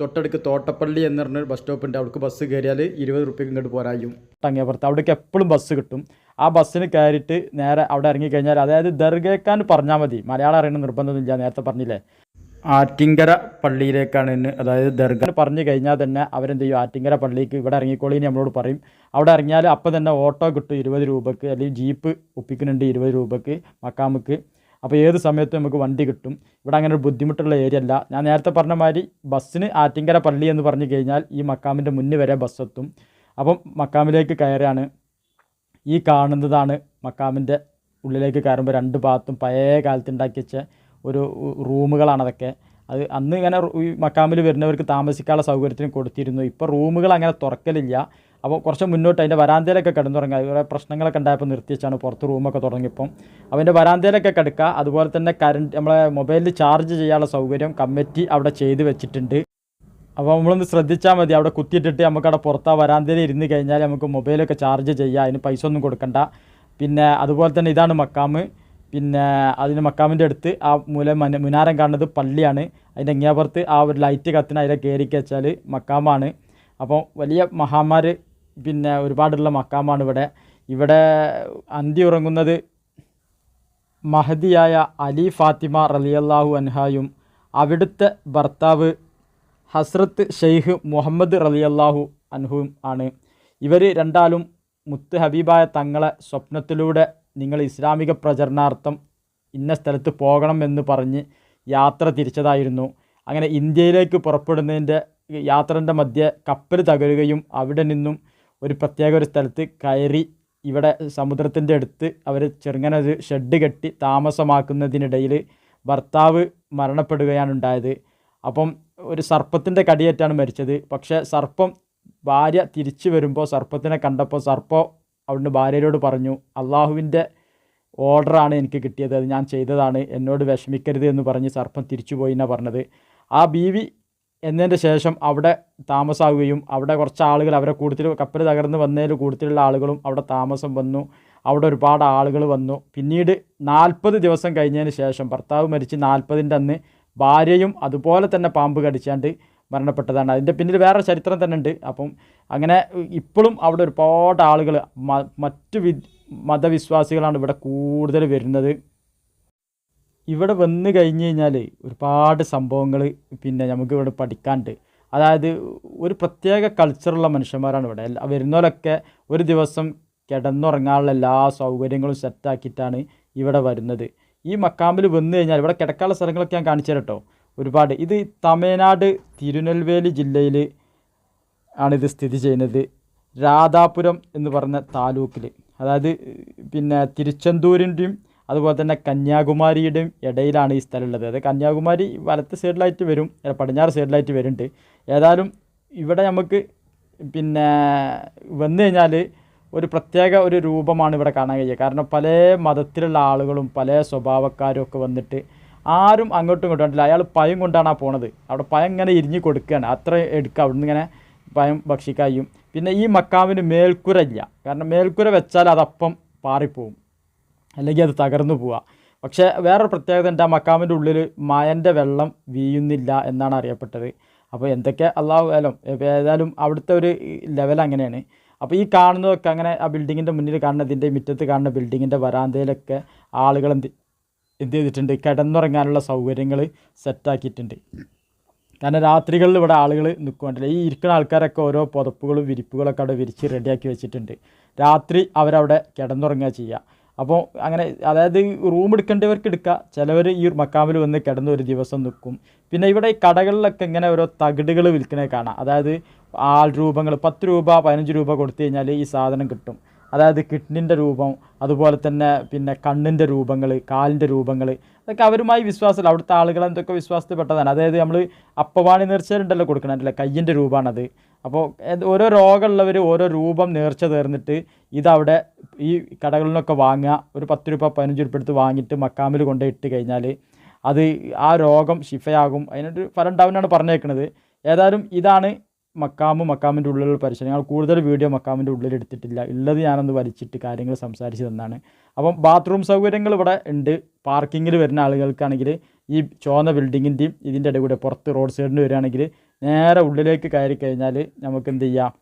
തൊട്ടടുക്ക് തോട്ടപ്പള്ളി എന്ന് പറഞ്ഞൊരു ബസ് സ്റ്റോപ്പ് ഉണ്ട്. അവിടേക്ക് ബസ് കയറിയാൽ ഇരുപത് റുപ്യക്ക് ഇങ്ങോട്ട് പോരായും. അങ്ങേപ്പുറത്ത് അവിടേക്ക് എപ്പോഴും ബസ് കിട്ടും. ആ ബസ്സിന് കയറിയിട്ട് നേരെ അവിടെ ഇറങ്ങിക്കഴിഞ്ഞാൽ അതായത് ദർഗേക്കാൻ പറഞ്ഞാൽ മതി. മലയാളം അറിയണം നിർബന്ധമൊന്നുമില്ല നേരത്തെ പറഞ്ഞില്ലേ? ആറ്റിങ്കര പള്ളിയിലേക്കാണ് ഇന്ന് അതായത് ദർഗ. പറഞ്ഞു കഴിഞ്ഞാൽ തന്നെ അവരെന്ത് ചെയ്യും ആറ്റിങ്കര പള്ളിക്ക് ഇവിടെ ഇറങ്ങിക്കോളിന്ന് നമ്മളോട് പറയും. അവിടെ ഇറങ്ങിയാൽ അപ്പം തന്നെ ഓട്ടോ കിട്ടും ഇരുപത് രൂപക്ക് അല്ലെങ്കിൽ ജീപ്പ് ഒപ്പിക്കുന്നുണ്ട് ഇരുപത് രൂപക്ക് മക്കാമുക്ക്. അപ്പോൾ ഏത് സമയത്തും നമുക്ക് വണ്ടി കിട്ടും. ഇവിടെ അങ്ങനെ ഒരു ബുദ്ധിമുട്ടുള്ള ഏരിയ അല്ല. ഞാൻ നേരത്തെ പറഞ്ഞ മാതിരി ബസ്സിന് ആറ്റിങ്കര പള്ളി എന്ന് പറഞ്ഞു കഴിഞ്ഞാൽ ഈ മക്കാമിന്റെ മുന്നിൽ വരെ ബസ് എത്തും. അപ്പം മക്കാമിലേക്ക് കയറാണ് ഈ കാണുന്നതാണ് മക്കാമിന്റെ ഉള്ളിലേക്ക് കയറുമ്പോൾ രണ്ട് ഭാഗത്തും പഴയ കാലത്ത് ഉണ്ടാക്കി വെച്ച ഒരു റൂമുകളാണ് അതൊക്കെ. അത് അന്ന് ഇങ്ങനെ മക്കാമിൽ വരുന്നവർക്ക് താമസിക്കാനുള്ള സൗകര്യത്തിന് കൊടുത്തിരുന്നു. ഇപ്പോൾ റൂമുകൾ അങ്ങനെ തുറക്കലില്ല. അപ്പോൾ കുറച്ച് മുന്നോട്ട് അതിന്റെ വരാന്തയിലൊക്കെ കിടന്നുറങ്ങുക കുറേ പ്രശ്നങ്ങളൊക്കെ ഉണ്ടായപ്പോൾ നിർത്തിവെച്ചാണ് പുറത്ത് റൂമൊക്കെ തുടങ്ങിയപ്പം. അവന്റെ വരാന്തയിലൊക്കെ കിടക്കുക അതുപോലെ തന്നെ കറണ്ട് നമ്മളെ മൊബൈലിൽ ചാർജ് ചെയ്യാനുള്ള സൗകര്യം കമ്മിറ്റി അവിടെ ചെയ്ത് വെച്ചിട്ടുണ്ട്. അപ്പോൾ നമ്മളൊന്ന് ശ്രദ്ധിച്ചാൽ മതി. അവിടെ കുത്തിയിട്ടിട്ട് നമുക്ക് അവിടെ പുറത്താ വരാന്തയിൽ ഇരുന്ന് കഴിഞ്ഞാൽ നമുക്ക് മൊബൈലൊക്കെ ചാർജ് ചെയ്യാം. അതിന് പൈസ ഒന്നും കൊടുക്കണ്ട. പിന്നെ അതുപോലെ തന്നെ ഇതാണ് മക്കാമ്. പിന്നെ അതിന് മക്കാമിന്റെ അടുത്ത് ആ മൂല മന മുനാരം കാണുന്നത് പള്ളിയാണ്. അതിന്റെ അങ്ങേപ്പുറത്ത് ആ ഒരു ലൈറ്റ് കത്തിന് അതിലെ കയറി വെച്ചാൽ മക്കാമാണ്. അപ്പോൾ വലിയ മഹാമാർ പിന്നെ ഒരുപാടുള്ള മക്കാമാണ് ഇവിടെ. ഇവിടെ അന്തി ഉറങ്ങുന്നത് മഹദിയായ അലി ഫാത്തിമ റലിയല്ലാഹു അൻഹായും അവിടുത്തെ ഭർത്താവ് ഹസ്രത്ത് ഷെയ്ഖ് മുഹമ്മദ് റലിയല്ലാഹു അൻഹുവും ആണ്. ഇവർ രണ്ടാളും മുത്ത് ഹബീബായ തങ്ങളെ സ്വപ്നത്തിലൂടെ നിങ്ങൾ ഇസ്ലാമിക പ്രചരണാർത്ഥം ഇന്ന സ്ഥലത്ത് പോകണം എന്ന് പറഞ്ഞ് യാത്ര തിരിച്ചതായിരുന്നു. അങ്ങനെ ഇന്ത്യയിലേക്ക് പുറപ്പെടുന്നതിന്റെ യാത്രന്റെ മധ്യ കപ്പൽ തകരുകയും അവിടെ നിന്നും ഒരു പ്രത്യേക ഒരു സ്ഥലത്ത് കയറി ഇവിടെ സമുദ്രത്തിന്റെ അടുത്ത് അവർ ചെറുങ്ങനെ ഒരു ഷെഡ് കെട്ടി താമസമാക്കുന്നതിനിടയിൽ ഭർത്താവ് മരണപ്പെടുകയാണ് ഉണ്ടായത്. അപ്പം ഒരു സർപ്പത്തിന്റെ കടിയേറ്റാണ് മരിച്ചത്. പക്ഷേ സർപ്പം ഭാര്യ തിരിച്ചു വരുമ്പോൾ സർപ്പത്തിനെ കണ്ടപ്പോൾ സർപ്പം അവിടുന്ന് ഭാര്യയോട് പറഞ്ഞു അള്ളാഹുവിന്റെ ഓർഡറാണ് എനിക്ക് കിട്ടിയത് അത് ഞാൻ ചെയ്തതാണ് എന്നോട് വിഷമിക്കരുത് എന്ന് പറഞ്ഞ് സർപ്പം തിരിച്ചുപോയി എന്നാണ് പറഞ്ഞത്. ആ ബീവി എന്നതിന്റെ ശേഷം അവിടെ താമസാവുകയും അവിടെ കുറച്ച് ആളുകൾ അവരെ കൂടുതൽ കപ്പൽ തകർന്ന് വന്നതിൽ കൂടുതലുള്ള ആളുകളും അവിടെ താമസം വന്നു. അവിടെ ഒരുപാട് ആളുകൾ വന്നു. പിന്നീട് നാൽപ്പത് ദിവസം കഴിഞ്ഞതിന് ശേഷം ഭർത്താവ് മരിച്ച് നാൽപ്പതിന്റെ അന്ന് ഭാര്യയും അതുപോലെ തന്നെ പാമ്പ് കടിച്ചാണ്ട് മരണപ്പെട്ടതാണ്. അതിന്റെ പിന്നിൽ വേറെ ചരിത്രം തന്നെ ഉണ്ട്. അപ്പം അങ്ങനെ ഇപ്പോഴും അവിടെ ഒരുപാട് ആളുകൾ മറ്റു വി മതവിശ്വാസികളാണ് ഇവിടെ കൂടുതൽ വരുന്നത്. ഇവിടെ വന്ന് കഴിഞ്ഞ് കഴിഞ്ഞാൽ ഒരുപാട് സംഭവങ്ങൾ പിന്നെ നമുക്ക് ഇവിടെ പഠിക്കാണ്ട്. അതായത് ഒരു പ്രത്യേക കൾച്ചറുള്ള മനുഷ്യന്മാരാണ് ഇവിടെ. വരുന്നവരൊക്കെ ഒരു ദിവസം കിടന്നുറങ്ങാനുള്ള എല്ലാ സൗകര്യങ്ങളും സെറ്റാക്കിയിട്ടാണ് ഇവിടെ വരുന്നത്. ഈ മക്കാമ്പിൽ വന്നു കഴിഞ്ഞാൽ ഇവിടെ കിടക്കാനുള്ള സ്ഥലങ്ങളൊക്കെ ഞാൻ കാണിച്ചു തരാം കേട്ടോ ഒരുപാട്. ഇത് തമിഴ്നാട് തിരുനെൽവേലി ജില്ലയിൽ ആണിത് സ്ഥിതി ചെയ്യുന്നത്. രാധാപുരം എന്ന് പറഞ്ഞ താലൂക്കിൽ അതായത് പിന്നെ തിരുച്ചെന്തൂരിന്റെയും അതുപോലെ തന്നെ കന്യാകുമാരിയുടെയും ഇടയിലാണ് ഈ സ്ഥലം ഉള്ളത് അത് കന്യാകുമാരി വലത്ത് സൈഡിലായിട്ട് വരും പടിഞ്ഞാറ് സൈഡിലായിട്ട് വരുന്നുണ്ട്. ഏതായാലും ഇവിടെ നമുക്ക് പിന്നെ വന്നു കഴിഞ്ഞാൽ ഒരു പ്രത്യേക ഒരു രൂപമാണ് ഇവിടെ കാണാൻ കഴിയുക. കാരണം പല മതത്തിലുള്ള ആളുകളും പല സ്വഭാവക്കാരും ഒക്കെ വന്നിട്ട് ആരും അങ്ങോട്ടും ഇങ്ങോട്ടും അയാൾ പയം കൊണ്ടാണ് ആ പോണത്. അവിടെ പയം ഇങ്ങനെ ഇരിഞ്ഞ് കൊടുക്കുകയാണ് അത്ര എടുക്കുക അവിടെ ഇങ്ങനെ പയം ഭക്ഷിക്കായും പിന്നെ ഈ മക്കാവിന് മേൽക്കുര ഇല്ല കാരണം മേൽക്കുര വെച്ചാൽ അതപ്പം പാറിപ്പോവും. അല്ലെങ്കിൽ അത് തകർന്നു പോവുക. പക്ഷേ വേറൊരു പ്രത്യേകത ഉണ്ട്. ആ മക്കാമിന്റെ ഉള്ളിൽ മയന്റെ വെള്ളം വീയുന്നില്ല എന്നാണ് അറിയപ്പെട്ടത്. അപ്പോൾ എന്തൊക്കെ അള്ളാഹു ഏലം. ഏതായാലും അവിടുത്തെ ഒരു ലെവൽ അങ്ങനെയാണ്. അപ്പോൾ ഈ കാണുന്നതൊക്കെ അങ്ങനെ ആ ബിൽഡിങ്ങിന്റെ മുന്നിൽ കാണുന്നതിന്റെ മുറ്റത്ത് കാണുന്ന ബിൽഡിങ്ങിന്റെ വരാന്തയിലൊക്കെ ആളുകൾ എന്ത് എന്ത് ചെയ്തിട്ടുണ്ട്? കിടന്നുറങ്ങാനുള്ള സൗകര്യങ്ങൾ സെറ്റാക്കിയിട്ടുണ്ട് കാരണം രാത്രികളിൽ ഇവിടെ ആളുകൾ നിൽക്കുന്നുണ്ടല്ലോ ഈ ഇരിക്കുന്ന ആൾക്കാരൊക്കെ ഓരോ പുതപ്പുകളും വിരിപ്പുകളൊക്കെ അവിടെ വിരിച്ച് റെഡിയാക്കി വെച്ചിട്ടുണ്ട്. രാത്രി അവരവിടെ കിടന്നുറങ്ങുക ചെയ്യുക അപ്പോൾ അങ്ങനെ അതായത് റൂം എടുക്കേണ്ടവർക്ക് എടുക്കുക ചിലവർ ഈ മക്കാമിൽ വന്ന് കിടന്ന് ഒരു ദിവസം നിൽക്കും പിന്നെ ഇവിടെ ഈ കടകളിലൊക്കെ ഇങ്ങനെ ഓരോ തകിടുകൾ വിൽക്കണേ കാണാം. അതായത് ആൾ രൂപങ്ങൾ പത്ത് രൂപ പതിനഞ്ച് രൂപ കൊടുത്തു കഴിഞ്ഞാൽ ഈ സാധനം കിട്ടും. അതായത് കിഡ്നിന്റെ രൂപം അതുപോലെ തന്നെ പിന്നെ കണ്ണിന്റെ രൂപങ്ങൾ കാലിന്റെ രൂപങ്ങൾ അതൊക്കെ അവരുമായി വിശ്വാസമില്ല. അവിടുത്തെ ആളുകൾ എന്തൊക്കെ വിശ്വാസത്തിൽ പെട്ടതാണ് അതായത് നമ്മൾ അപ്പവാണി നേർച്ചയിലുണ്ടല്ലോ കൊടുക്കണമല്ലേ കയ്യിന്റെ രൂപമാണത്. അപ്പോൾ ഓരോ രോഗമുള്ളവർ ഓരോ രൂപം നേർച്ച തീർന്നിട്ട് ഇതവിടെ ഈ കടകളിൽ നിന്നൊക്കെ വാങ്ങുക. ഒരു പത്ത് രൂപ പതിനഞ്ച് രൂപ എടുത്ത് വാങ്ങിയിട്ട് മക്കാമിൽ കൊണ്ട് ഇട്ട് കഴിഞ്ഞാൽ അത് ആ രോഗം ശിഫയാകും. അതിനൊരു ഫലം ഉണ്ടാവുന്നതാണ് പറഞ്ഞേക്കുന്നത് ഏതായാലും ഇതാണ് മക്കാമും മക്കാമിന്റെ ഉള്ളിലുള്ള പരിശോധന ഞങ്ങൾ കൂടുതൽ വീഡിയോ മക്കാമിന്റെ ഉള്ളിൽ എടുത്തിട്ടില്ല. ഉള്ളത് ഞാനൊന്ന് വലിച്ചിട്ട് കാര്യങ്ങൾ സംസാരിച്ച് തന്നാണ്. അപ്പം ബാത്റൂം സൗകര്യങ്ങൾ ഇവിടെ ഉണ്ട്. പാർക്കിങ്ങിൽ വരുന്ന ആളുകൾക്കാണെങ്കിൽ ഈ ചുവന്ന ബിൽഡിങ്ങിന്റെയും ഇതിന്റെ ഇടയിൽ കൂടെ പുറത്ത് റോഡ് സൈഡിന് വരികയാണെങ്കിൽ നേരെ ഉള്ളിലേക്ക് കയറി കഴിഞ്ഞാൽ നമുക്ക് എന്ത് ചെയ്യാം?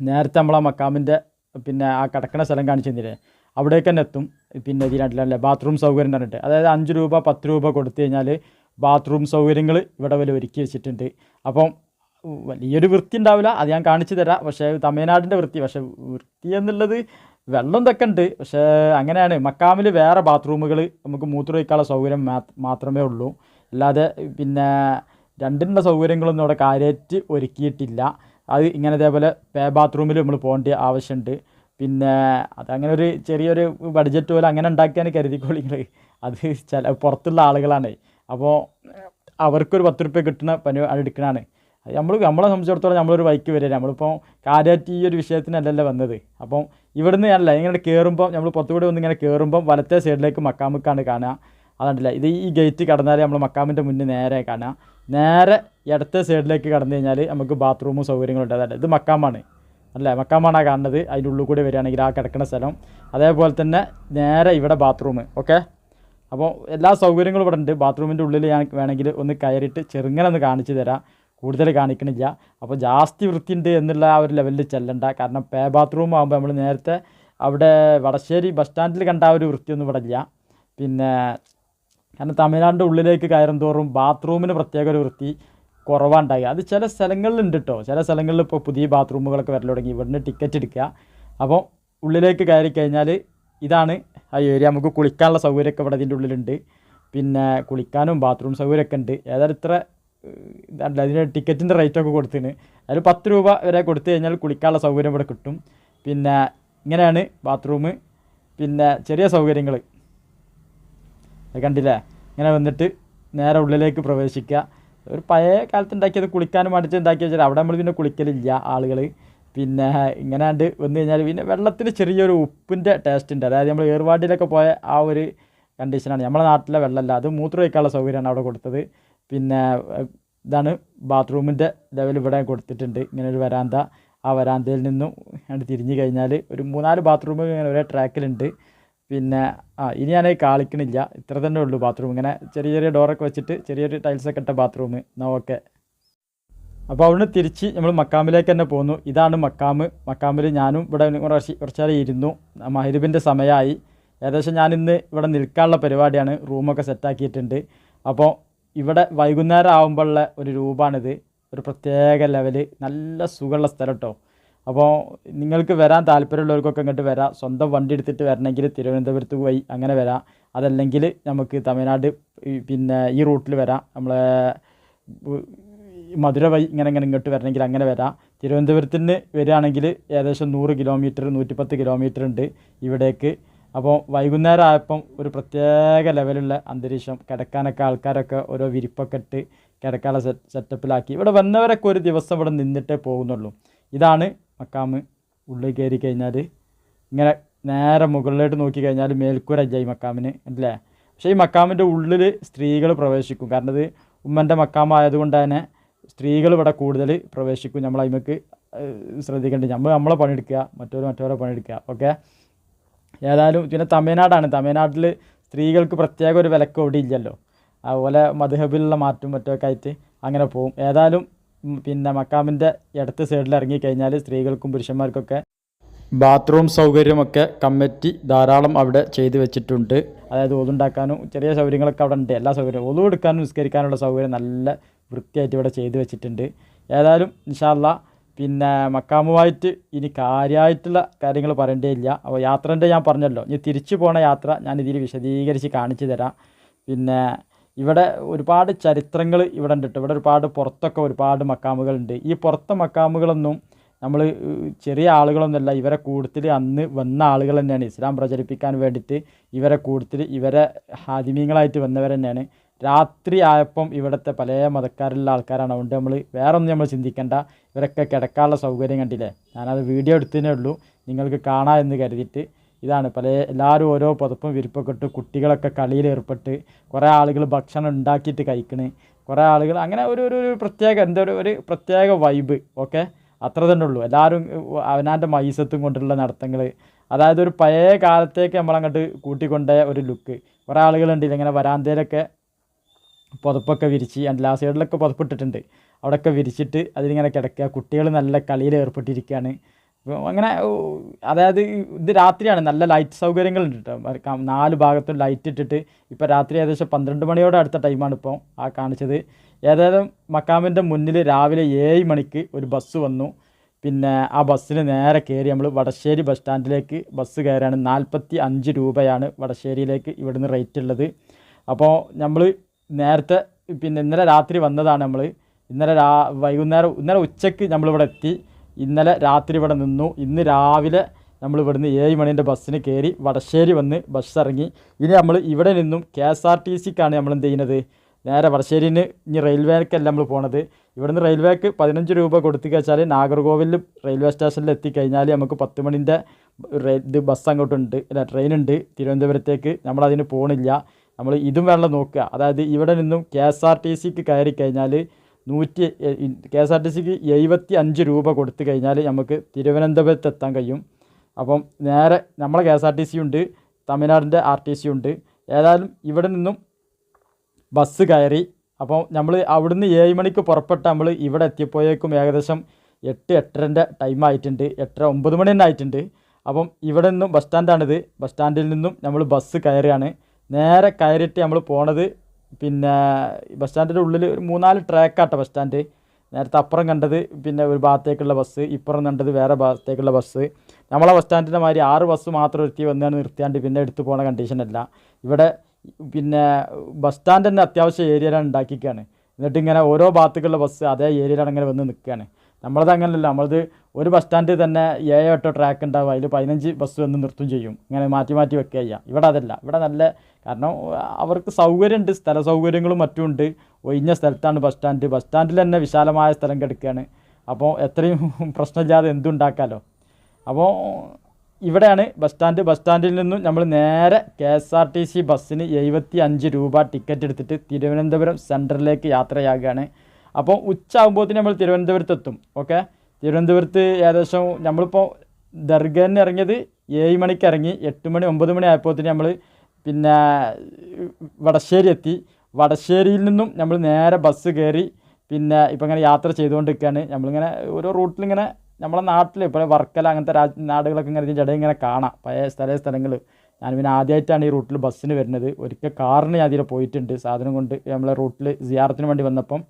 നേരത്തെ നമ്മൾ ആ മക്കാമിന്റെ പിന്നെ ആ കിടക്കണ സ്ഥലം കാണിച്ചു തന്നില്ലേ? അവിടേക്ക് തന്നെ എത്തും. പിന്നെ ഇതിനായിട്ടില്ല ബാത്റൂം സൗകര്യം പറഞ്ഞിട്ട്. അതായത് അഞ്ച് രൂപ പത്ത് രൂപ കൊടുത്തു കഴിഞ്ഞാൽ ബാത്റൂം സൗകര്യങ്ങൾ ഇവിടെ വരെ ഒരുക്കി വെച്ചിട്ടുണ്ട്. അപ്പം വലിയൊരു വൃത്തി ഉണ്ടാവില്ല. അത് ഞാൻ കാണിച്ചു തരാം. പക്ഷേ തമിഴ്നാടിന്റെ വൃത്തി. പക്ഷേ വൃത്തി എന്നുള്ളത് വെള്ളം ഇതൊക്കെ ഉണ്ട്. പക്ഷേ അങ്ങനെയാണ്. മക്കാമിൽ വേറെ ബാത്റൂമുകൾ നമുക്ക് മൂത്രമൊഴിക്കാനുള്ള സൗകര്യം മാത്രമേ ഉള്ളൂ. അല്ലാതെ പിന്നെ രണ്ടിന്റെ സൗകര്യങ്ങളൊന്നും അവിടെ കാര്യമായിട്ട് ഒരുക്കിയിട്ടില്ല. അത് ഇങ്ങനെ ഇതേപോലെ പേ ബാത്റൂമിൽ നമ്മൾ പോകേണ്ട ആവശ്യമുണ്ട്. പിന്നെ അതങ്ങനെ ഒരു ചെറിയൊരു ബഡ്ജറ്റ് പോലെ അങ്ങനെ ഉണ്ടാക്കിയാണ് കരുതിക്കോളിങ്ങൾ അത് ചില പുറത്തുള്ള ആളുകളാണ്. അപ്പോൾ അവർക്കൊരു പത്ത് റുപ്യ കിട്ടുന്ന പനി എടുക്കണതാണ്. അത് നമ്മൾ നമ്മളെ സംബന്ധിച്ചിടത്തോളം നമ്മളൊരു വൈക്ക് വരിക. നമ്മളിപ്പോൾ കാര്യമായിട്ട് ഈ ഒരു വിഷയത്തിനല്ലല്ലോ വന്നത്. അപ്പം ഇവിടുന്ന് അല്ല ഇങ്ങനെ കയറുമ്പോൾ നമ്മൾ പുറത്തുകൂടി വന്ന് ഇങ്ങനെ കയറുമ്പോൾ വലത്തെ സൈഡിലേക്ക് മക്കാമുക്കാണ് കാണുക. അതുകൊണ്ടില്ല ഇത് ഈ ഗേറ്റ് കടന്നാൽ നമ്മൾ മക്കാമിന്റെ മുന്നിൽ നേരെ കാണുക. നേരെ ഇടത്തെ സൈഡിലേക്ക് കടന്നു കഴിഞ്ഞാൽ നമുക്ക് ബാത്റൂമും സൗകര്യങ്ങളുണ്ട് അതല്ല ഇത് മക്കാമാണ്. അല്ല മക്കാമാണ് കാണുന്നത്. അതിന്റെ ഉള്ളിൽ കൂടി വരികയാണെങ്കിൽ ആ കിടക്കുന്ന സ്ഥലം. അതേപോലെ തന്നെ നേരെ ഇവിടെ ബാത്റൂം ഓക്കെ? അപ്പോൾ എല്ലാ സൗകര്യങ്ങളും ഇവിടെ ഉണ്ട്. ബാത്റൂമിന്റെ ഉള്ളിൽ ഞാൻ വേണമെങ്കിൽ ഒന്ന് കയറിയിട്ട് ചെറുങ്ങനെ ഒന്ന് കാണിച്ചു തരാം. കൂടുതൽ കാണിക്കണില്ല. അപ്പോൾ ജാസ്തി വൃത്തിയുണ്ട് എന്നുള്ള ആ ഒരു ലെവലിൽ ചെല്ലണ്ട. കാരണം പേ ബാത്റൂം ആകുമ്പോൾ നമ്മൾ നേരത്തെ അവിടെ വടശ്ശേരി ബസ് സ്റ്റാൻഡിൽ കണ്ട ആ ഒരു വൃത്തിയൊന്നും ഇവിടെ ഇല്ല. പിന്നെ കാരണം തമിഴ്നാടിന്റെ ഉള്ളിലേക്ക് കയറും തോറും ബാത്റൂമിന് പ്രത്യേക ഒരു വൃത്തി കുറവാണ്ടായി അത് ചില സ്ഥലങ്ങളിലുണ്ട് കേട്ടോ ചില സ്ഥലങ്ങളിൽ ഇപ്പോൾ പുതിയ ബാത്റൂമുകളൊക്കെ വരൽ തുടങ്ങി. ഇവിടുന്ന് ടിക്കറ്റ് എടുക്കുക. അപ്പോൾ ഉള്ളിലേക്ക് കയറി കഴിഞ്ഞാൽ ഇതാണ് ആ ഏരിയ നമുക്ക് കുളിക്കാനുള്ള സൗകര്യമൊക്കെ ഇവിടെ ഇതിന്റെ ഉള്ളിലുണ്ട്. പിന്നെ കുളിക്കാനും ബാത്റൂം സൗകര്യമൊക്കെ ഉണ്ട്. ഏതായാലും ഇത്ര അതിന് ടിക്കറ്റിന്റെ റേറ്റൊക്കെ കൊടുത്തിന് അതിൽ പത്ത് രൂപ വരെ കൊടുത്തു കഴിഞ്ഞാൽ കുളിക്കാനുള്ള സൗകര്യം ഇവിടെ കിട്ടും. പിന്നെ ഇങ്ങനെയാണ് ബാത്റൂം. പിന്നെ ചെറിയ സൗകര്യങ്ങൾ. കണ്ടില്ലേ? ഇങ്ങനെ വന്നിട്ട് നേരെ ഉള്ളിലേക്ക് പ്രവേശിക്കുക. ഒരു പഴയ കാലത്ത് ഉണ്ടാക്കിയത് കുളിക്കാനും മടിച്ച് ഉണ്ടാക്കി വെച്ചാൽ അവിടെ നമ്മൾ പിന്നെ കുളിക്കലില്ല ആളുകൾ. പിന്നെ ഇങ്ങനെയാണ്ട് വന്നു കഴിഞ്ഞാൽ പിന്നെ വെള്ളത്തിന് ചെറിയൊരു ഉപ്പിന്റെ ടേസ്റ്റ് ഉണ്ട്. അതായത് നമ്മൾ ഏർവാടിയിലൊക്കെ പോയ ആ ഒരു കണ്ടീഷനാണ് നമ്മളെ നാട്ടിലെ വെള്ളമല്ല അത് മൂത്രം വയ്ക്കാനുള്ള സൗകര്യമാണ് അവിടെ കൊടുത്തത്. പിന്നെ ഇതാണ് ബാത്റൂമിന്റെ ലെവൽ ഇവിടെ കൊടുത്തിട്ടുണ്ട്. ഇങ്ങനെ ഒരു വരാന്ത. ആ വരാന്തയിൽ നിന്നും അങ്ങോട്ട് തിരിഞ്ഞു കഴിഞ്ഞാൽ ഒരു മൂന്നാൽ ബാത്റൂം ഇങ്ങനെ ഒരേ ട്രാക്കിലുണ്ട്. പിന്നെ ആ ഇനി ഞാൻ കാളിക്കണില്ല. ഇത്ര തന്നെ ഉള്ളൂ ബാത്റൂം. ഇങ്ങനെ ചെറിയ ചെറിയ ഡോറൊക്കെ വെച്ചിട്ട് ചെറിയൊരു ടൈൽസൊക്കെ ഇട്ട ബാത്റൂം. എന്നാൽ ഓക്കെ. അപ്പോൾ അവിടുന്ന് തിരിച്ച് നമ്മൾ മക്കാമിലേക്ക് തന്നെ പോന്നു. ഇതാണ് മക്കാമ് മക്കാമിൽ ഞാനും ഇവിടെ കുറച്ച് കുറച്ചേരം ഇരുന്നു. മഹരിബിന്റെ സമയമായി. ഏകദേശം ഞാനിന്ന് ഇവിടെ നിൽക്കാനുള്ള പരിപാടിയാണ്. റൂമൊക്കെ സെറ്റാക്കിയിട്ടുണ്ട്. അപ്പോൾ ഇവിടെ വൈകുന്നേരം ആകുമ്പോഴുള്ള ഒരു രൂപമാണിത് ഒരു പ്രത്യേക ലെവൽ നല്ല സുഖമുള്ള സ്ഥലം കേട്ടോ അപ്പോൾ നിങ്ങൾക്ക് വരാൻ താല്പര്യമുള്ളവർക്കൊക്കെ ഇങ്ങോട്ട് വരാം. സ്വന്തം വണ്ടി എടുത്തിട്ട് വരണമെങ്കിൽ തിരുവനന്തപുരത്ത് പോയി അങ്ങനെ വരാം. അതല്ലെങ്കിൽ നമുക്ക് തമിഴ്നാട് പിന്നെ ഈ റൂട്ടിൽ വരാം. നമ്മളെ മധുര വഴി ഇങ്ങനെ ഇങ്ങനെ ഇങ്ങോട്ട് വരണമെങ്കിൽ അങ്ങനെ വരാം. തിരുവനന്തപുരത്തിന് വരികയാണെങ്കിൽ ഏകദേശം നൂറ് കിലോമീറ്റർ നൂറ്റിപ്പത്ത് കിലോമീറ്റർ ഉണ്ട് ഇവിടേക്ക്. അപ്പോൾ വൈകുന്നേരം ആയപ്പം ഒരു പ്രത്യേക ലെവലുള്ള അന്തരീക്ഷം കിടക്കാനൊക്കെ ആൾക്കാരൊക്കെ ഓരോ വിരിപ്പൊക്കെ ഇട്ട് കിടക്കാനുള്ള സെറ്റ് സെറ്റപ്പിലാക്കി ഇവിടെ വന്നവരൊക്കെ ഒരു ദിവസം ഇവിടെ നിന്നിട്ടേ പോകുന്നുള്ളൂ. ഇതാണ് മക്കാമ് ഉള്ളിൽ കയറി കഴിഞ്ഞാൽ ഇങ്ങനെ നേരെ മുകളിലോട്ട് നോക്കി കഴിഞ്ഞാൽ മേൽക്കൂര ഈ മക്കാമിന് അല്ലേ? പക്ഷേ ഈ മക്കാമിന്റെ ഉള്ളിൽ സ്ത്രീകൾ പ്രവേശിക്കും. കാരണം ഇത് ഉമ്മന്റെ മക്കാമായതുകൊണ്ട് തന്നെ സ്ത്രീകൾ ഇവിടെ കൂടുതൽ പ്രവേശിക്കും. നമ്മൾ അതിമക്ക് ശ്രദ്ധിക്കേണ്ടത്. നമ്മൾ നമ്മളെ പണിയെടുക്കുക മറ്റൊരു മറ്റവരെ പണിയെടുക്കുക. ഓക്കെ? ഏതായാലും പിന്നെ തമിഴ്നാടാണ്. തമിഴ്നാട്ടിൽ സ്ത്രീകൾക്ക് പ്രത്യേക ഒരു വിലക്ക് ഇവിടെ ഇല്ലല്ലോ. അതുപോലെ മധുഹബിലുള്ള മാറ്റും മറ്റൊക്കെ ആയിട്ട് അങ്ങനെ പോകും ഏതായാലും പിന്നെ മക്കാമിന്റെ ഇടത്ത് സൈഡിൽ ഇറങ്ങിക്കഴിഞ്ഞാൽ സ്ത്രീകൾക്കും പുരുഷന്മാർക്കൊക്കെ ബാത്റൂം സൗകര്യമൊക്കെ കമ്മിറ്റി ധാരാളം അവിടെ ചെയ്തു വെച്ചിട്ടുണ്ട്. അതായത് ഒതുണ്ടാക്കാനും ചെറിയ സൗകര്യങ്ങളൊക്കെ അവിടെ ഉണ്ട്. എല്ലാ സൗകര്യവും. ഒതു എടുക്കാനും നിസ്കരിക്കാനുള്ള സൗകര്യം നല്ല വൃത്തിയായിട്ട് ഇവിടെ ചെയ്തു വെച്ചിട്ടുണ്ട്. ഏതായാലും ഇൻഷാല്ല പിന്നെ മക്കാമുമായിട്ട് ഇനി കാര്യമായിട്ടുള്ള കാര്യങ്ങൾ പറയേണ്ടേ ഇല്ല അപ്പോൾ യാത്രേന്റെ ഞാൻ പറഞ്ഞല്ലോ ഇനി തിരിച്ചു പോണ യാത്ര ഞാൻ ഇതിൽ വിശദീകരിച്ച് കാണിച്ചു തരാം. പിന്നെ ഇവിടെ ഒരുപാട് ചരിത്രങ്ങൾ ഇവിടെ ഉണ്ട് ഇവിടെ ഒരുപാട് പുറത്തൊക്കെ ഒരുപാട് മക്കാമുകളുണ്ട്. ഈ പുറത്തെ മക്കാമുകളൊന്നും നമ്മൾ ചെറിയ ആളുകളൊന്നുമല്ല ഇവരെ കൂടുതൽ അന്ന് വന്ന ആളുകൾ തന്നെയാണ്. ഇസ്ലാം പ്രചരിപ്പിക്കാൻ വേണ്ടിയിട്ട് ഇവരെ കൂടുതൽ ഇവരെ ഹാദിമീങ്ങളായിട്ട് വന്നവർ തന്നെയാണ്. രാത്രി ആയപ്പം ഇവിടുത്തെ പല മതക്കാരുള്ള ആൾക്കാരാണ്. അതുകൊണ്ട് നമ്മൾ വേറെ ഒന്നും നമ്മൾ ചിന്തിക്കേണ്ട. ഇവരൊക്കെ കിടക്കാനുള്ള സൗകര്യം കണ്ടില്ലേ? ഞാനത് വീഡിയോ എടുത്തതേ ഉള്ളൂ. നിങ്ങൾക്ക് കാണാം എന്ന് കരുതിയിട്ട് ഇതാണ്. പല എല്ലാവരും ഓരോ പുതപ്പും വിരിപ്പൊക്കെ ഇട്ട് കുട്ടികളൊക്കെ കളിയിൽ ഏർപ്പെട്ട് കുറേ ആളുകൾ ഭക്ഷണം ഉണ്ടാക്കിയിട്ട് കഴിക്കണ്. കുറേ ആളുകൾ അങ്ങനെ ഒരു ഒരു ഒരു പ്രത്യേക എന്താ ഒരു ഒരു പ്രത്യേക വൈബ് ഓക്കെ അത്ര തന്നെ ഉള്ളൂ. എല്ലാവരും അവനാന്റെ മൈസത്തും കൊണ്ടുള്ള നടത്തങ്ങൾ അതായത് ഒരു പഴയ കാലത്തേക്ക് നമ്മളങ്ങോട്ട് കൂട്ടിക്കൊണ്ട ഒരു ലുക്ക് കുറേ ആളുകളുണ്ട് ഇങ്ങനെ വരാന്തയിലൊക്കെ പുതപ്പൊക്കെ വിരിച്ച് എല്ലാ സൈഡിലൊക്കെ പുതപ്പിട്ടിട്ടുണ്ട്. അവിടെയൊക്കെ വിരിച്ചിട്ട് അതിലിങ്ങനെ കിടക്കുക. കുട്ടികൾ നല്ല കളിയിൽ ഏർപ്പെട്ടിരിക്കുകയാണ്. അങ്ങനെ അതായത് ഇത് രാത്രിയാണ്. നല്ല ലൈറ്റ് സൗകര്യങ്ങളുണ്ട് കേട്ടോ നാല് ഭാഗത്തും ലൈറ്റ് ഇട്ടിട്ട് ഇപ്പോൾ രാത്രി ഏകദേശം പന്ത്രണ്ട് മണിയോടെ അടുത്ത ടൈമാണ് ഇപ്പോൾ ആ കാണിച്ചത്. ഏതായാലും മക്കാമിന്റെ മുന്നിൽ രാവിലെ ഏഴ് മണിക്ക് ഒരു ബസ് വന്നു. പിന്നെ ആ ബസ്സിന് നേരെ കയറി നമ്മൾ വടശ്ശേരി ബസ് സ്റ്റാൻഡിലേക്ക് ബസ് കയറാണ് നാൽപ്പത്തി അഞ്ച് രൂപയാണ് വടശ്ശേരിയിലേക്ക് ഇവിടുന്ന് റേറ്റ് ഉള്ളത്. അപ്പോൾ നമ്മൾ നേരത്തെ പിന്നെ ഇന്നലെ രാത്രി വന്നതാണ് നമ്മൾ ഇന്നലെ രാ വൈകുന്നേരം ഇന്നലെ ഉച്ചയ്ക്ക് നമ്മളിവിടെ എത്തി. ഇന്നലെ രാത്രി ഇവിടെ നിന്നു. ഇന്ന് രാവിലെ നമ്മൾ ഇവിടുന്ന് ഏഴ് മണീന്റെ ബസ്സിന് കയറി വടശ്ശേരി വന്ന് ബസ് ഇറങ്ങി ഇനി നമ്മൾ ഇവിടെ നിന്നും കെ എസ് ആർ ടി സിക്കാണ് നമ്മൾ എന്ത് ചെയ്യുന്നത്? നേരെ വടശ്ശേരിന് ഇനി റെയിൽവേക്കല്ല നമ്മൾ പോണത്. ഇവിടുന്ന് റെയിൽവേക്ക് പതിനഞ്ച് രൂപ കൊടുത്തു വെച്ചാൽ നാഗർകോവിലിൽ റെയിൽവേ സ്റ്റേഷനിൽ എത്തിക്കഴിഞ്ഞാൽ നമുക്ക് പത്ത് മണിന്റെ ഇത് ബസ് അങ്ങോട്ടുണ്ട് അല്ല ട്രെയിനുണ്ട് തിരുവനന്തപുരത്തേക്ക്. നമ്മളതിന് പോകണില്ല നമ്മൾ ഇതും വേണം നോക്കുക. അതായത് ഇവിടെ നിന്നും കെ എസ് ആർ ടി സിക്ക് കയറി കഴിഞ്ഞാൽ നൂറ്റി കെ എസ് ആർ ടി സിക്ക് എഴുപത്തി അഞ്ച് രൂപ കൊടുത്തു കഴിഞ്ഞാൽ നമുക്ക് തിരുവനന്തപുരത്ത് എത്താൻ കഴിയും. അപ്പം നേരെ നമ്മളെ K S R T C ഉണ്ട് തമിഴ്നാടിന്റെ ആർ ടി സി ഉണ്ട്. ഏതായാലും ഇവിടെ നിന്നും ബസ് കയറി. അപ്പോൾ നമ്മൾ അവിടുന്ന് ഏഴ് മണിക്ക് പുറപ്പെട്ട് നമ്മൾ ഇവിടെ എത്തിയപ്പോഴേക്കും ഏകദേശം എട്ട് എട്ടരന്റെ ടൈം ആയിട്ടുണ്ട്. എട്ടര ഒമ്പത് മണി തന്നെ ആയിട്ടുണ്ട്. അപ്പം ഇവിടെ നിന്നും ബസ് സ്റ്റാൻഡാണിത് ബസ് സ്റ്റാൻഡിൽ നിന്നും നമ്മൾ ബസ് കയറുകയാണ്. നേരെ കയറിയിട്ട് നമ്മൾ പോണത് പിന്നെ ബസ് സ്റ്റാൻഡിന്റെ ഉള്ളിൽ ഒരു മൂന്നാൽ ട്രാക്കാട്ടോ ബസ് സ്റ്റാൻഡ്. നേരത്തെ അപ്പുറം കണ്ടത് പിന്നെ ഒരു ഭാഗത്തേക്കുള്ള ബസ് ഇപ്പുറം കണ്ടത് വേറെ ഭാഗത്തേക്കുള്ള ബസ്. നമ്മളെ ബസ് സ്റ്റാൻഡിന്റെ മാതിരി ആറ് ബസ് മാത്രം എത്തി വന്നാണ് നിർത്തിയാണ്ട് പിന്നെ എടുത്തു പോണ കണ്ടീഷനല്ല ഇവിടെ പിന്നെ ബസ് സ്റ്റാൻഡ് തന്നെ അത്യാവശ്യം ഏരിയയിലാണ് ഉണ്ടാക്കിക്കുകയാണ് എന്നിട്ട് ഇങ്ങനെ ഓരോ ഭാഗത്തേക്കുള്ള ബസ് അതേ ഏരിയയിലാണ് അങ്ങനെ വന്ന് നിൽക്കുകയാണ് നമ്മളത് അങ്ങനെയല്ല നമ്മളത് ഒരു ബസ് സ്റ്റാൻഡിൽ തന്നെ ഏഴോ എട്ടോ ട്രാക്ക് ഉണ്ടാവും. അതിൽ പതിനഞ്ച് ബസ് വന്ന് നിർത്തും ചെയ്യും. ഇങ്ങനെ മാറ്റി മാറ്റി വെക്കുക ചെയ്യുക ഇവിടെ അതല്ല. ഇവിടെ നല്ല കാരണം അവർക്ക് സൗകര്യമുണ്ട് സ്ഥല സൗകര്യങ്ങളും മറ്റും ഉണ്ട് ഒഴിഞ്ഞ സ്ഥലത്താണ് ബസ് സ്റ്റാൻഡ് ബസ് സ്റ്റാൻഡിൽ തന്നെ വിശാലമായ സ്ഥലം കിടക്കുകയാണ്. അപ്പോൾ എത്രയും (laughs) പ്രശ്നമില്ലാതെ എന്തുണ്ടാക്കാമല്ലോ അപ്പോൾ ഇവിടെയാണ് ബസ് സ്റ്റാൻഡ് ബസ് സ്റ്റാൻഡിൽ നിന്നും നമ്മൾ നേരെ K S R T C ബസ്സിന് എഴുപത്തി അഞ്ച് രൂപ ടിക്കറ്റ് എടുത്തിട്ട് തിരുവനന്തപുരം സെന്ററിലേക്ക് യാത്രയാകുകയാണ്. അപ്പോൾ ഉച്ച ആകുമ്പോഴത്തേന് നമ്മൾ തിരുവനന്തപുരത്ത് എത്തും. ഓക്കെ? തിരുവനന്തപുരത്ത് ഏകദേശം നമ്മളിപ്പോൾ ദർഗന്ന് ഇറങ്ങിയത് ഏഴ് മണിക്ക് ഇറങ്ങി എട്ട് മണി ഒമ്പത് മണി ആയപ്പോഴത്തേന് നമ്മൾ പിന്നെ വടശ്ശേരി എത്തി. വടശ്ശേരിയിൽ നിന്നും നമ്മൾ നേരെ ബസ് കയറി പിന്നെ ഇപ്പം ഇങ്ങനെ യാത്ര ചെയ്തുകൊണ്ടിരിക്കുകയാണ്. നമ്മളിങ്ങനെ ഓരോ റൂട്ടിലിങ്ങനെ നമ്മളെ നാട്ടിൽ ഇപ്പോൾ വർക്കല അങ്ങനത്തെ രാജ് നാടുകളൊക്കെ ഇങ്ങനെ ഇതിന്റെ ഇങ്ങനെ കാണാം. പഴയ സ്ഥല സ്ഥലങ്ങൾ ഞാൻ പിന്നെ ആദ്യമായിട്ടാണ് ഈ റൂട്ടിൽ ബസ്സിന് വരുന്നത്. ഒരിക്കൽ കാറിന് ഞാൻ ഇതിൽ പോയിട്ടുണ്ട്. സാധനം കൊണ്ട് നമ്മളെ റൂട്ടിൽ സിയാറത്തിന് വേണ്ടി വന്നപ്പം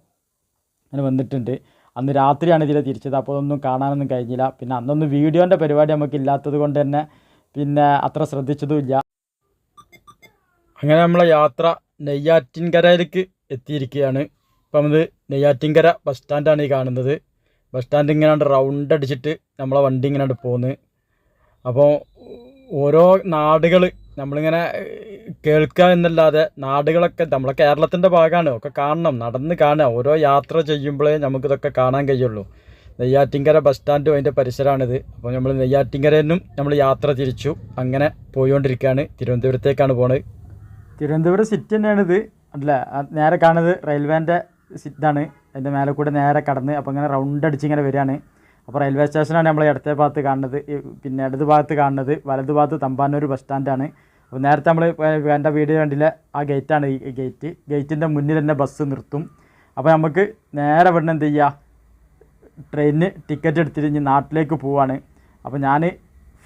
അങ്ങനെ വന്നിട്ടുണ്ട്. അന്ന് രാത്രിയാണ് ഇതിലെ തിരിച്ചത്. അപ്പോൾ ഒന്നും കാണാനൊന്നും കഴിഞ്ഞില്ല. പിന്നെ അന്നൊന്നും വീഡിയോന്റെ പരിപാടി നമുക്ക് ഇല്ലാത്തത് കൊണ്ട് തന്നെ പിന്നെ അത്ര ശ്രദ്ധിച്ചതുമില്ല അങ്ങനെ നമ്മളെ യാത്ര നെയ്യാറ്റിൻകരയിലേക്ക് എത്തിയിരിക്കുകയാണ്. ഇപ്പം അത് നെയ്യാറ്റിൻകര ബസ് സ്റ്റാൻഡാണ് ഈ കാണുന്നത്. ബസ് സ്റ്റാൻഡ് ഇങ്ങനെ റൗണ്ട് അടിച്ചിട്ട് നമ്മളെ വണ്ടി ഇങ്ങനെ പോകുന്നത് അപ്പോൾ ഓരോ നാടുകൾ നമ്മളിങ്ങനെ കേൾക്കുക എന്നല്ലാതെ നാടുകളൊക്കെ നമ്മളെ കേരളത്തിന്റെ ഭാഗമാണ്. ഒക്കെ കാണണം നടന്ന് കാണുക. ഓരോ യാത്ര ചെയ്യുമ്പോഴേ നമുക്കിതൊക്കെ കാണാൻ കഴിയുള്ളൂ. നെയ്യാറ്റിൻകര ബസ് സ്റ്റാൻഡും അതിന്റെ പരിസരമാണിത്. അപ്പോൾ നമ്മൾ നെയ്യാറ്റിൻകരയിൽ നിന്നും നമ്മൾ യാത്ര തിരിച്ചു. അങ്ങനെ പോയിക്കൊണ്ടിരിക്കുകയാണ് തിരുവനന്തപുരത്തേക്കാണ് പോണത്. തിരുവനന്തപുരം സിറ്റി തന്നെയാണിത്. അല്ല നേരെ കാണുന്നത് റെയിൽവേന്റെ സിറ്റാണ് അതിന്റെ മേലെ കൂടെ നേരെ കടന്ന് അപ്പോൾ ഇങ്ങനെ റൗണ്ട് അടിച്ച് ഇങ്ങനെ വരികയാണ്. അപ്പോൾ റെയിൽവേ സ്റ്റേഷനാണ് നമ്മൾ ഇടത്തെ ഭാഗത്ത് കാണുന്നത്. പിന്നെ ഇടത് ഭാഗത്ത് കാണുന്നത് വലത് ഭാഗത്ത് തമ്പാനൂർ ബസ് സ്റ്റാൻഡാണ് അപ്പോൾ നേരത്തെ നമ്മൾ എന്റെ വീഡിയോ കണ്ടില്ല ആ ഗേറ്റാണ് ഈ ഗേറ്റ് ഗേറ്റിന്റെ മുന്നിൽ തന്നെ ബസ് നിർത്തും. അപ്പോൾ നമുക്ക് നേരെ വിടണം എന്ത് ചെയ്യുക ട്രെയിനിന് ടിക്കറ്റ് എടുത്തിട്ട് ഇനി നാട്ടിലേക്ക് പോവാണ്. അപ്പോൾ ഞാൻ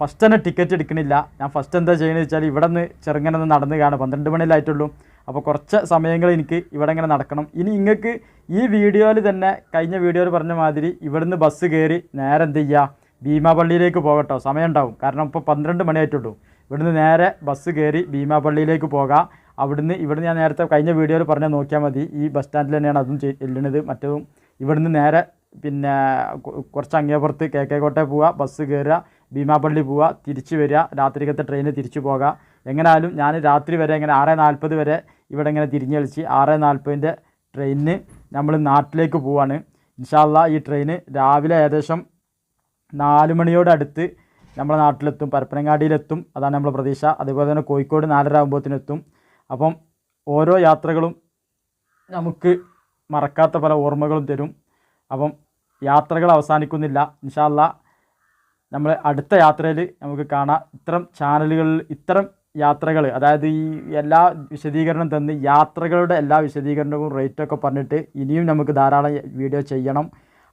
ഫസ്റ്റ് തന്നെ ടിക്കറ്റ് എടുക്കണില്ല. ഞാൻ ഫസ്റ്റ് എന്താ ചെയ്യുന്നത് വെച്ചാൽ ഇവിടെ നിന്ന് ചെറുങ്ങനെ ഒന്ന് നടന്ന് കാണും. പന്ത്രണ്ട് മണിയിലായിട്ടുള്ളൂ. അപ്പോൾ കുറച്ച് സമയങ്ങൾ എനിക്ക് ഇവിടെ ഇങ്ങനെ നടക്കണം. ഇനി നിങ്ങൾക്ക് ഈ വീഡിയോയിൽ തന്നെ കഴിഞ്ഞ വീഡിയോയിൽ പറഞ്ഞ മാതിരി ഇവിടുന്ന് ബസ് കയറി നേരെ എന്ത് ചെയ്യുക ഭീമാപള്ളിയിലേക്ക് പോകട്ടോ. സമയം ഉണ്ടാവും കാരണം ഇപ്പോൾ പന്ത്രണ്ട് മണിയായിട്ടുള്ളൂ. ഇവിടുന്ന് നേരെ ബസ് കയറി ഭീമാപള്ളിയിലേക്ക് പോകാം. അവിടുന്ന് ഇവിടുന്ന് ഞാൻ നേരത്തെ കഴിഞ്ഞ വീഡിയോയിൽ പറഞ്ഞാൽ നോക്കിയാൽ മതി. ഈ ബസ് സ്റ്റാൻഡിൽ തന്നെയാണ് അതും ചെല്ലുന്നത് മറ്റതും ഇവിടുന്ന് നേരെ പിന്നെ കുറച്ച് അങ്ങേപ്പുറത്ത് കെ കെ കോട്ടയിൽ പോവുക ബസ് കയറുക. ഭീമാപള്ളി പോവുക തിരിച്ചു വരിക രാത്രിക്കത്തെ ട്രെയിനിൽ തിരിച്ചു പോകുക എങ്ങനായാലും ഞാൻ രാത്രി വരെ ഇങ്ങനെ ആറ് നാൽപ്പത് വരെ ഇവിടെ ഇങ്ങനെ തിരിഞ്ഞ് കളിച്ച് ആറ് നാൽപ്പതിന്റെ ട്രെയിനിന് നമ്മൾ നാട്ടിലേക്ക് പോവാണ്. ഇൻഷാല്ല ഈ ട്രെയിന് രാവിലെ ഏകദേശം നാല് മണിയോടടുത്ത് നമ്മുടെ നാട്ടിലെത്തും. പരപ്പനങ്ങാടിയിലെത്തും. അതാണ് നമ്മുടെ പ്രതീക്ഷ. അതുപോലെ തന്നെ കോഴിക്കോട് നാലര ആകുമ്പോഴത്തിനെത്തും അപ്പം ഓരോ യാത്രകളും നമുക്ക് മറക്കാത്ത പല ഓർമ്മകളും തരും. അപ്പം യാത്രകൾ അവസാനിക്കുന്നില്ല. ഇൻഷാല്ല നമ്മൾ അടുത്ത യാത്രയിൽ നമുക്ക് കാണാം. ഇത്തരം ചാനലുകളിൽ ഇത്തരം യാത്രകൾ അതായത് ഈ എല്ലാ വിശദീകരണം തന്ന് യാത്രകളുടെ എല്ലാ വിശദീകരണവും റേറ്റൊക്കെ പറഞ്ഞിട്ട് ഇനിയും നമുക്ക് ധാരാളം വീഡിയോ ചെയ്യണം.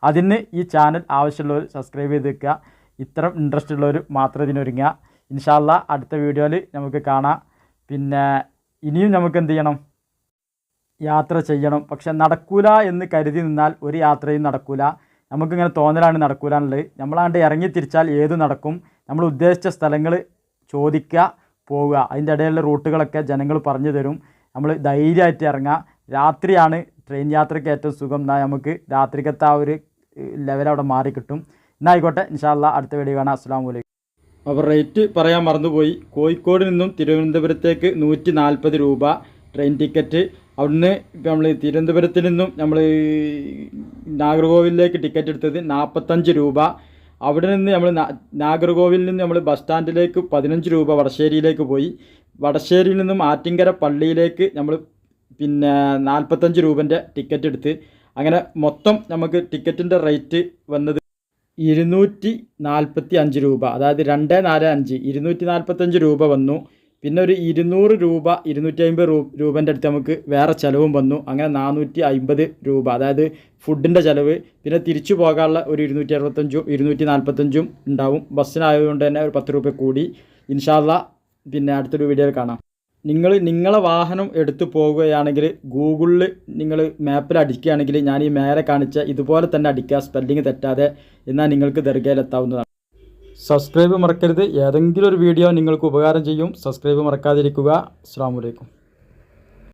അതിന് ഈ ചാനൽ ആവശ്യമുള്ളവർ സബ്സ്ക്രൈബ് ചെയ്ത് വെക്കുക. ഇത്തരം ഇൻട്രസ്റ്റ് ഉള്ളവർ മാത്രം ഇതിനൊരുങ്ങുക ഇൻഷാല്ല അടുത്ത വീഡിയോയിൽ നമുക്ക് കാണാം. പിന്നെ ഇനിയും നമുക്ക് എന്ത് ചെയ്യണം? യാത്ര ചെയ്യണം. പക്ഷെ നടക്കൂല എന്ന് കരുതി നിന്നാൽ ഒരു യാത്രയും നടക്കൂല. നമുക്കിങ്ങനെ തോന്നലാണ് നടക്കൂലാണുള്ളത് നമ്മളാണ്ട് ഇറങ്ങി തിരിച്ചാൽ ഏത് നടക്കും? നമ്മൾ ഉദ്ദേശിച്ച സ്ഥലങ്ങൾ ചോദിക്കുക പോവുക. അതിന്റെ ഇടയിലുള്ള റൂട്ടുകളൊക്കെ ജനങ്ങൾ പറഞ്ഞു തരും. നമ്മൾ ധൈര്യമായിട്ട് ഇറങ്ങുക. രാത്രിയാണ് ട്രെയിൻ യാത്രയ്ക്ക് ഏറ്റവും സുഖം. എന്നാൽ നമുക്ക് രാത്രിക്കത്തെ ആ ഒരു ലെവൽ അവിടെ മാറിക്കിട്ടും എന്നായിക്കോട്ടെ ഇൻഷാല്ല അടുത്ത വീഡിയോ കാണാം. അസ്സാം വലൈക്കും അപ്പോൾ റേറ്റ് പറയാൻ മറന്നുപോയി. കോഴിക്കോട് നിന്നും തിരുവനന്തപുരത്തേക്ക് നൂറ്റി രൂപ. ട്രെയിൻ ടിക്കറ്റ് അവിടുന്ന് ഇപ്പം നമ്മൾ തിരുവനന്തപുരത്ത് നിന്നും നമ്മൾ നാഗർകോവിലേക്ക് ടിക്കറ്റ് എടുത്തത് നാൽപ്പത്തഞ്ച് രൂപ. അവിടെ നിന്ന് നമ്മൾ നാഗർകോവിലിൽ നിന്ന് നമ്മൾ ബസ് സ്റ്റാൻഡിലേക്ക് പതിനഞ്ച് രൂപ വടശ്ശേരിയിലേക്ക് പോയി. വടശ്ശേരിയിൽ നിന്നും ആറ്റിങ്കര പള്ളിയിലേക്ക് നമ്മൾ പിന്നെ നാൽപ്പത്തഞ്ച് രൂപന്റെ ടിക്കറ്റ് എടുത്ത്. അങ്ങനെ മൊത്തം നമുക്ക് ടിക്കറ്റിന്റെ റേറ്റ് വന്നത് ഇരുന്നൂറ്റി നാൽപ്പത്തി അഞ്ച് രൂപ. അതായത് രണ്ട് നാല് അഞ്ച്. ഇരുന്നൂറ്റി നാൽപ്പത്തഞ്ച് രൂപ വന്നു. പിന്നെ ഒരു ഇരുന്നൂറ് രൂപ ഇരുന്നൂറ്റി അമ്പത് രൂ രൂപന്റെ അടുത്ത് നമുക്ക് വേറെ ചിലവും വന്നു. അങ്ങനെ നാനൂറ്റി അമ്പത് രൂപ അതായത് ഫുഡിന്റെ ചിലവ്. പിന്നെ തിരിച്ചു പോകാനുള്ള ഒരു ഇരുന്നൂറ്റി അറുപത്തഞ്ചും ഇരുന്നൂറ്റി നാൽപ്പത്തഞ്ചും ഉണ്ടാവും. ബസ്സിനായതുകൊണ്ട് തന്നെ ഒരു പത്ത് രൂപ കൂടി. ഇൻഷാല്ല പിന്നെ അടുത്തൊരു വീഡിയോയിൽ കാണാം. നിങ്ങൾ നിങ്ങളെ വാഹനം എടുത്തു പോകുകയാണെങ്കിൽ ഗൂഗിളിൽ നിങ്ങൾ മാപ്പിൽ അടിക്കുകയാണെങ്കിൽ ഞാൻ ഈ മേലെ കാണിച്ച ഇതുപോലെ തന്നെ അടിക്കുക സ്പെല്ലിങ് തെറ്റാതെ എന്നാൽ നിങ്ങൾക്ക് ദർഗയിലെത്താവുന്നതാണ്. സബ്സ്ക്രൈബ് മറക്കരുത്. ഏതെങ്കിലും ഒരു വീഡിയോ നിങ്ങൾക്ക് ഉപകാരം ചെയ്യും. സബ്സ്ക്രൈബ് മറക്കാതിരിക്കുക. അസ്സാം വലൈക്കും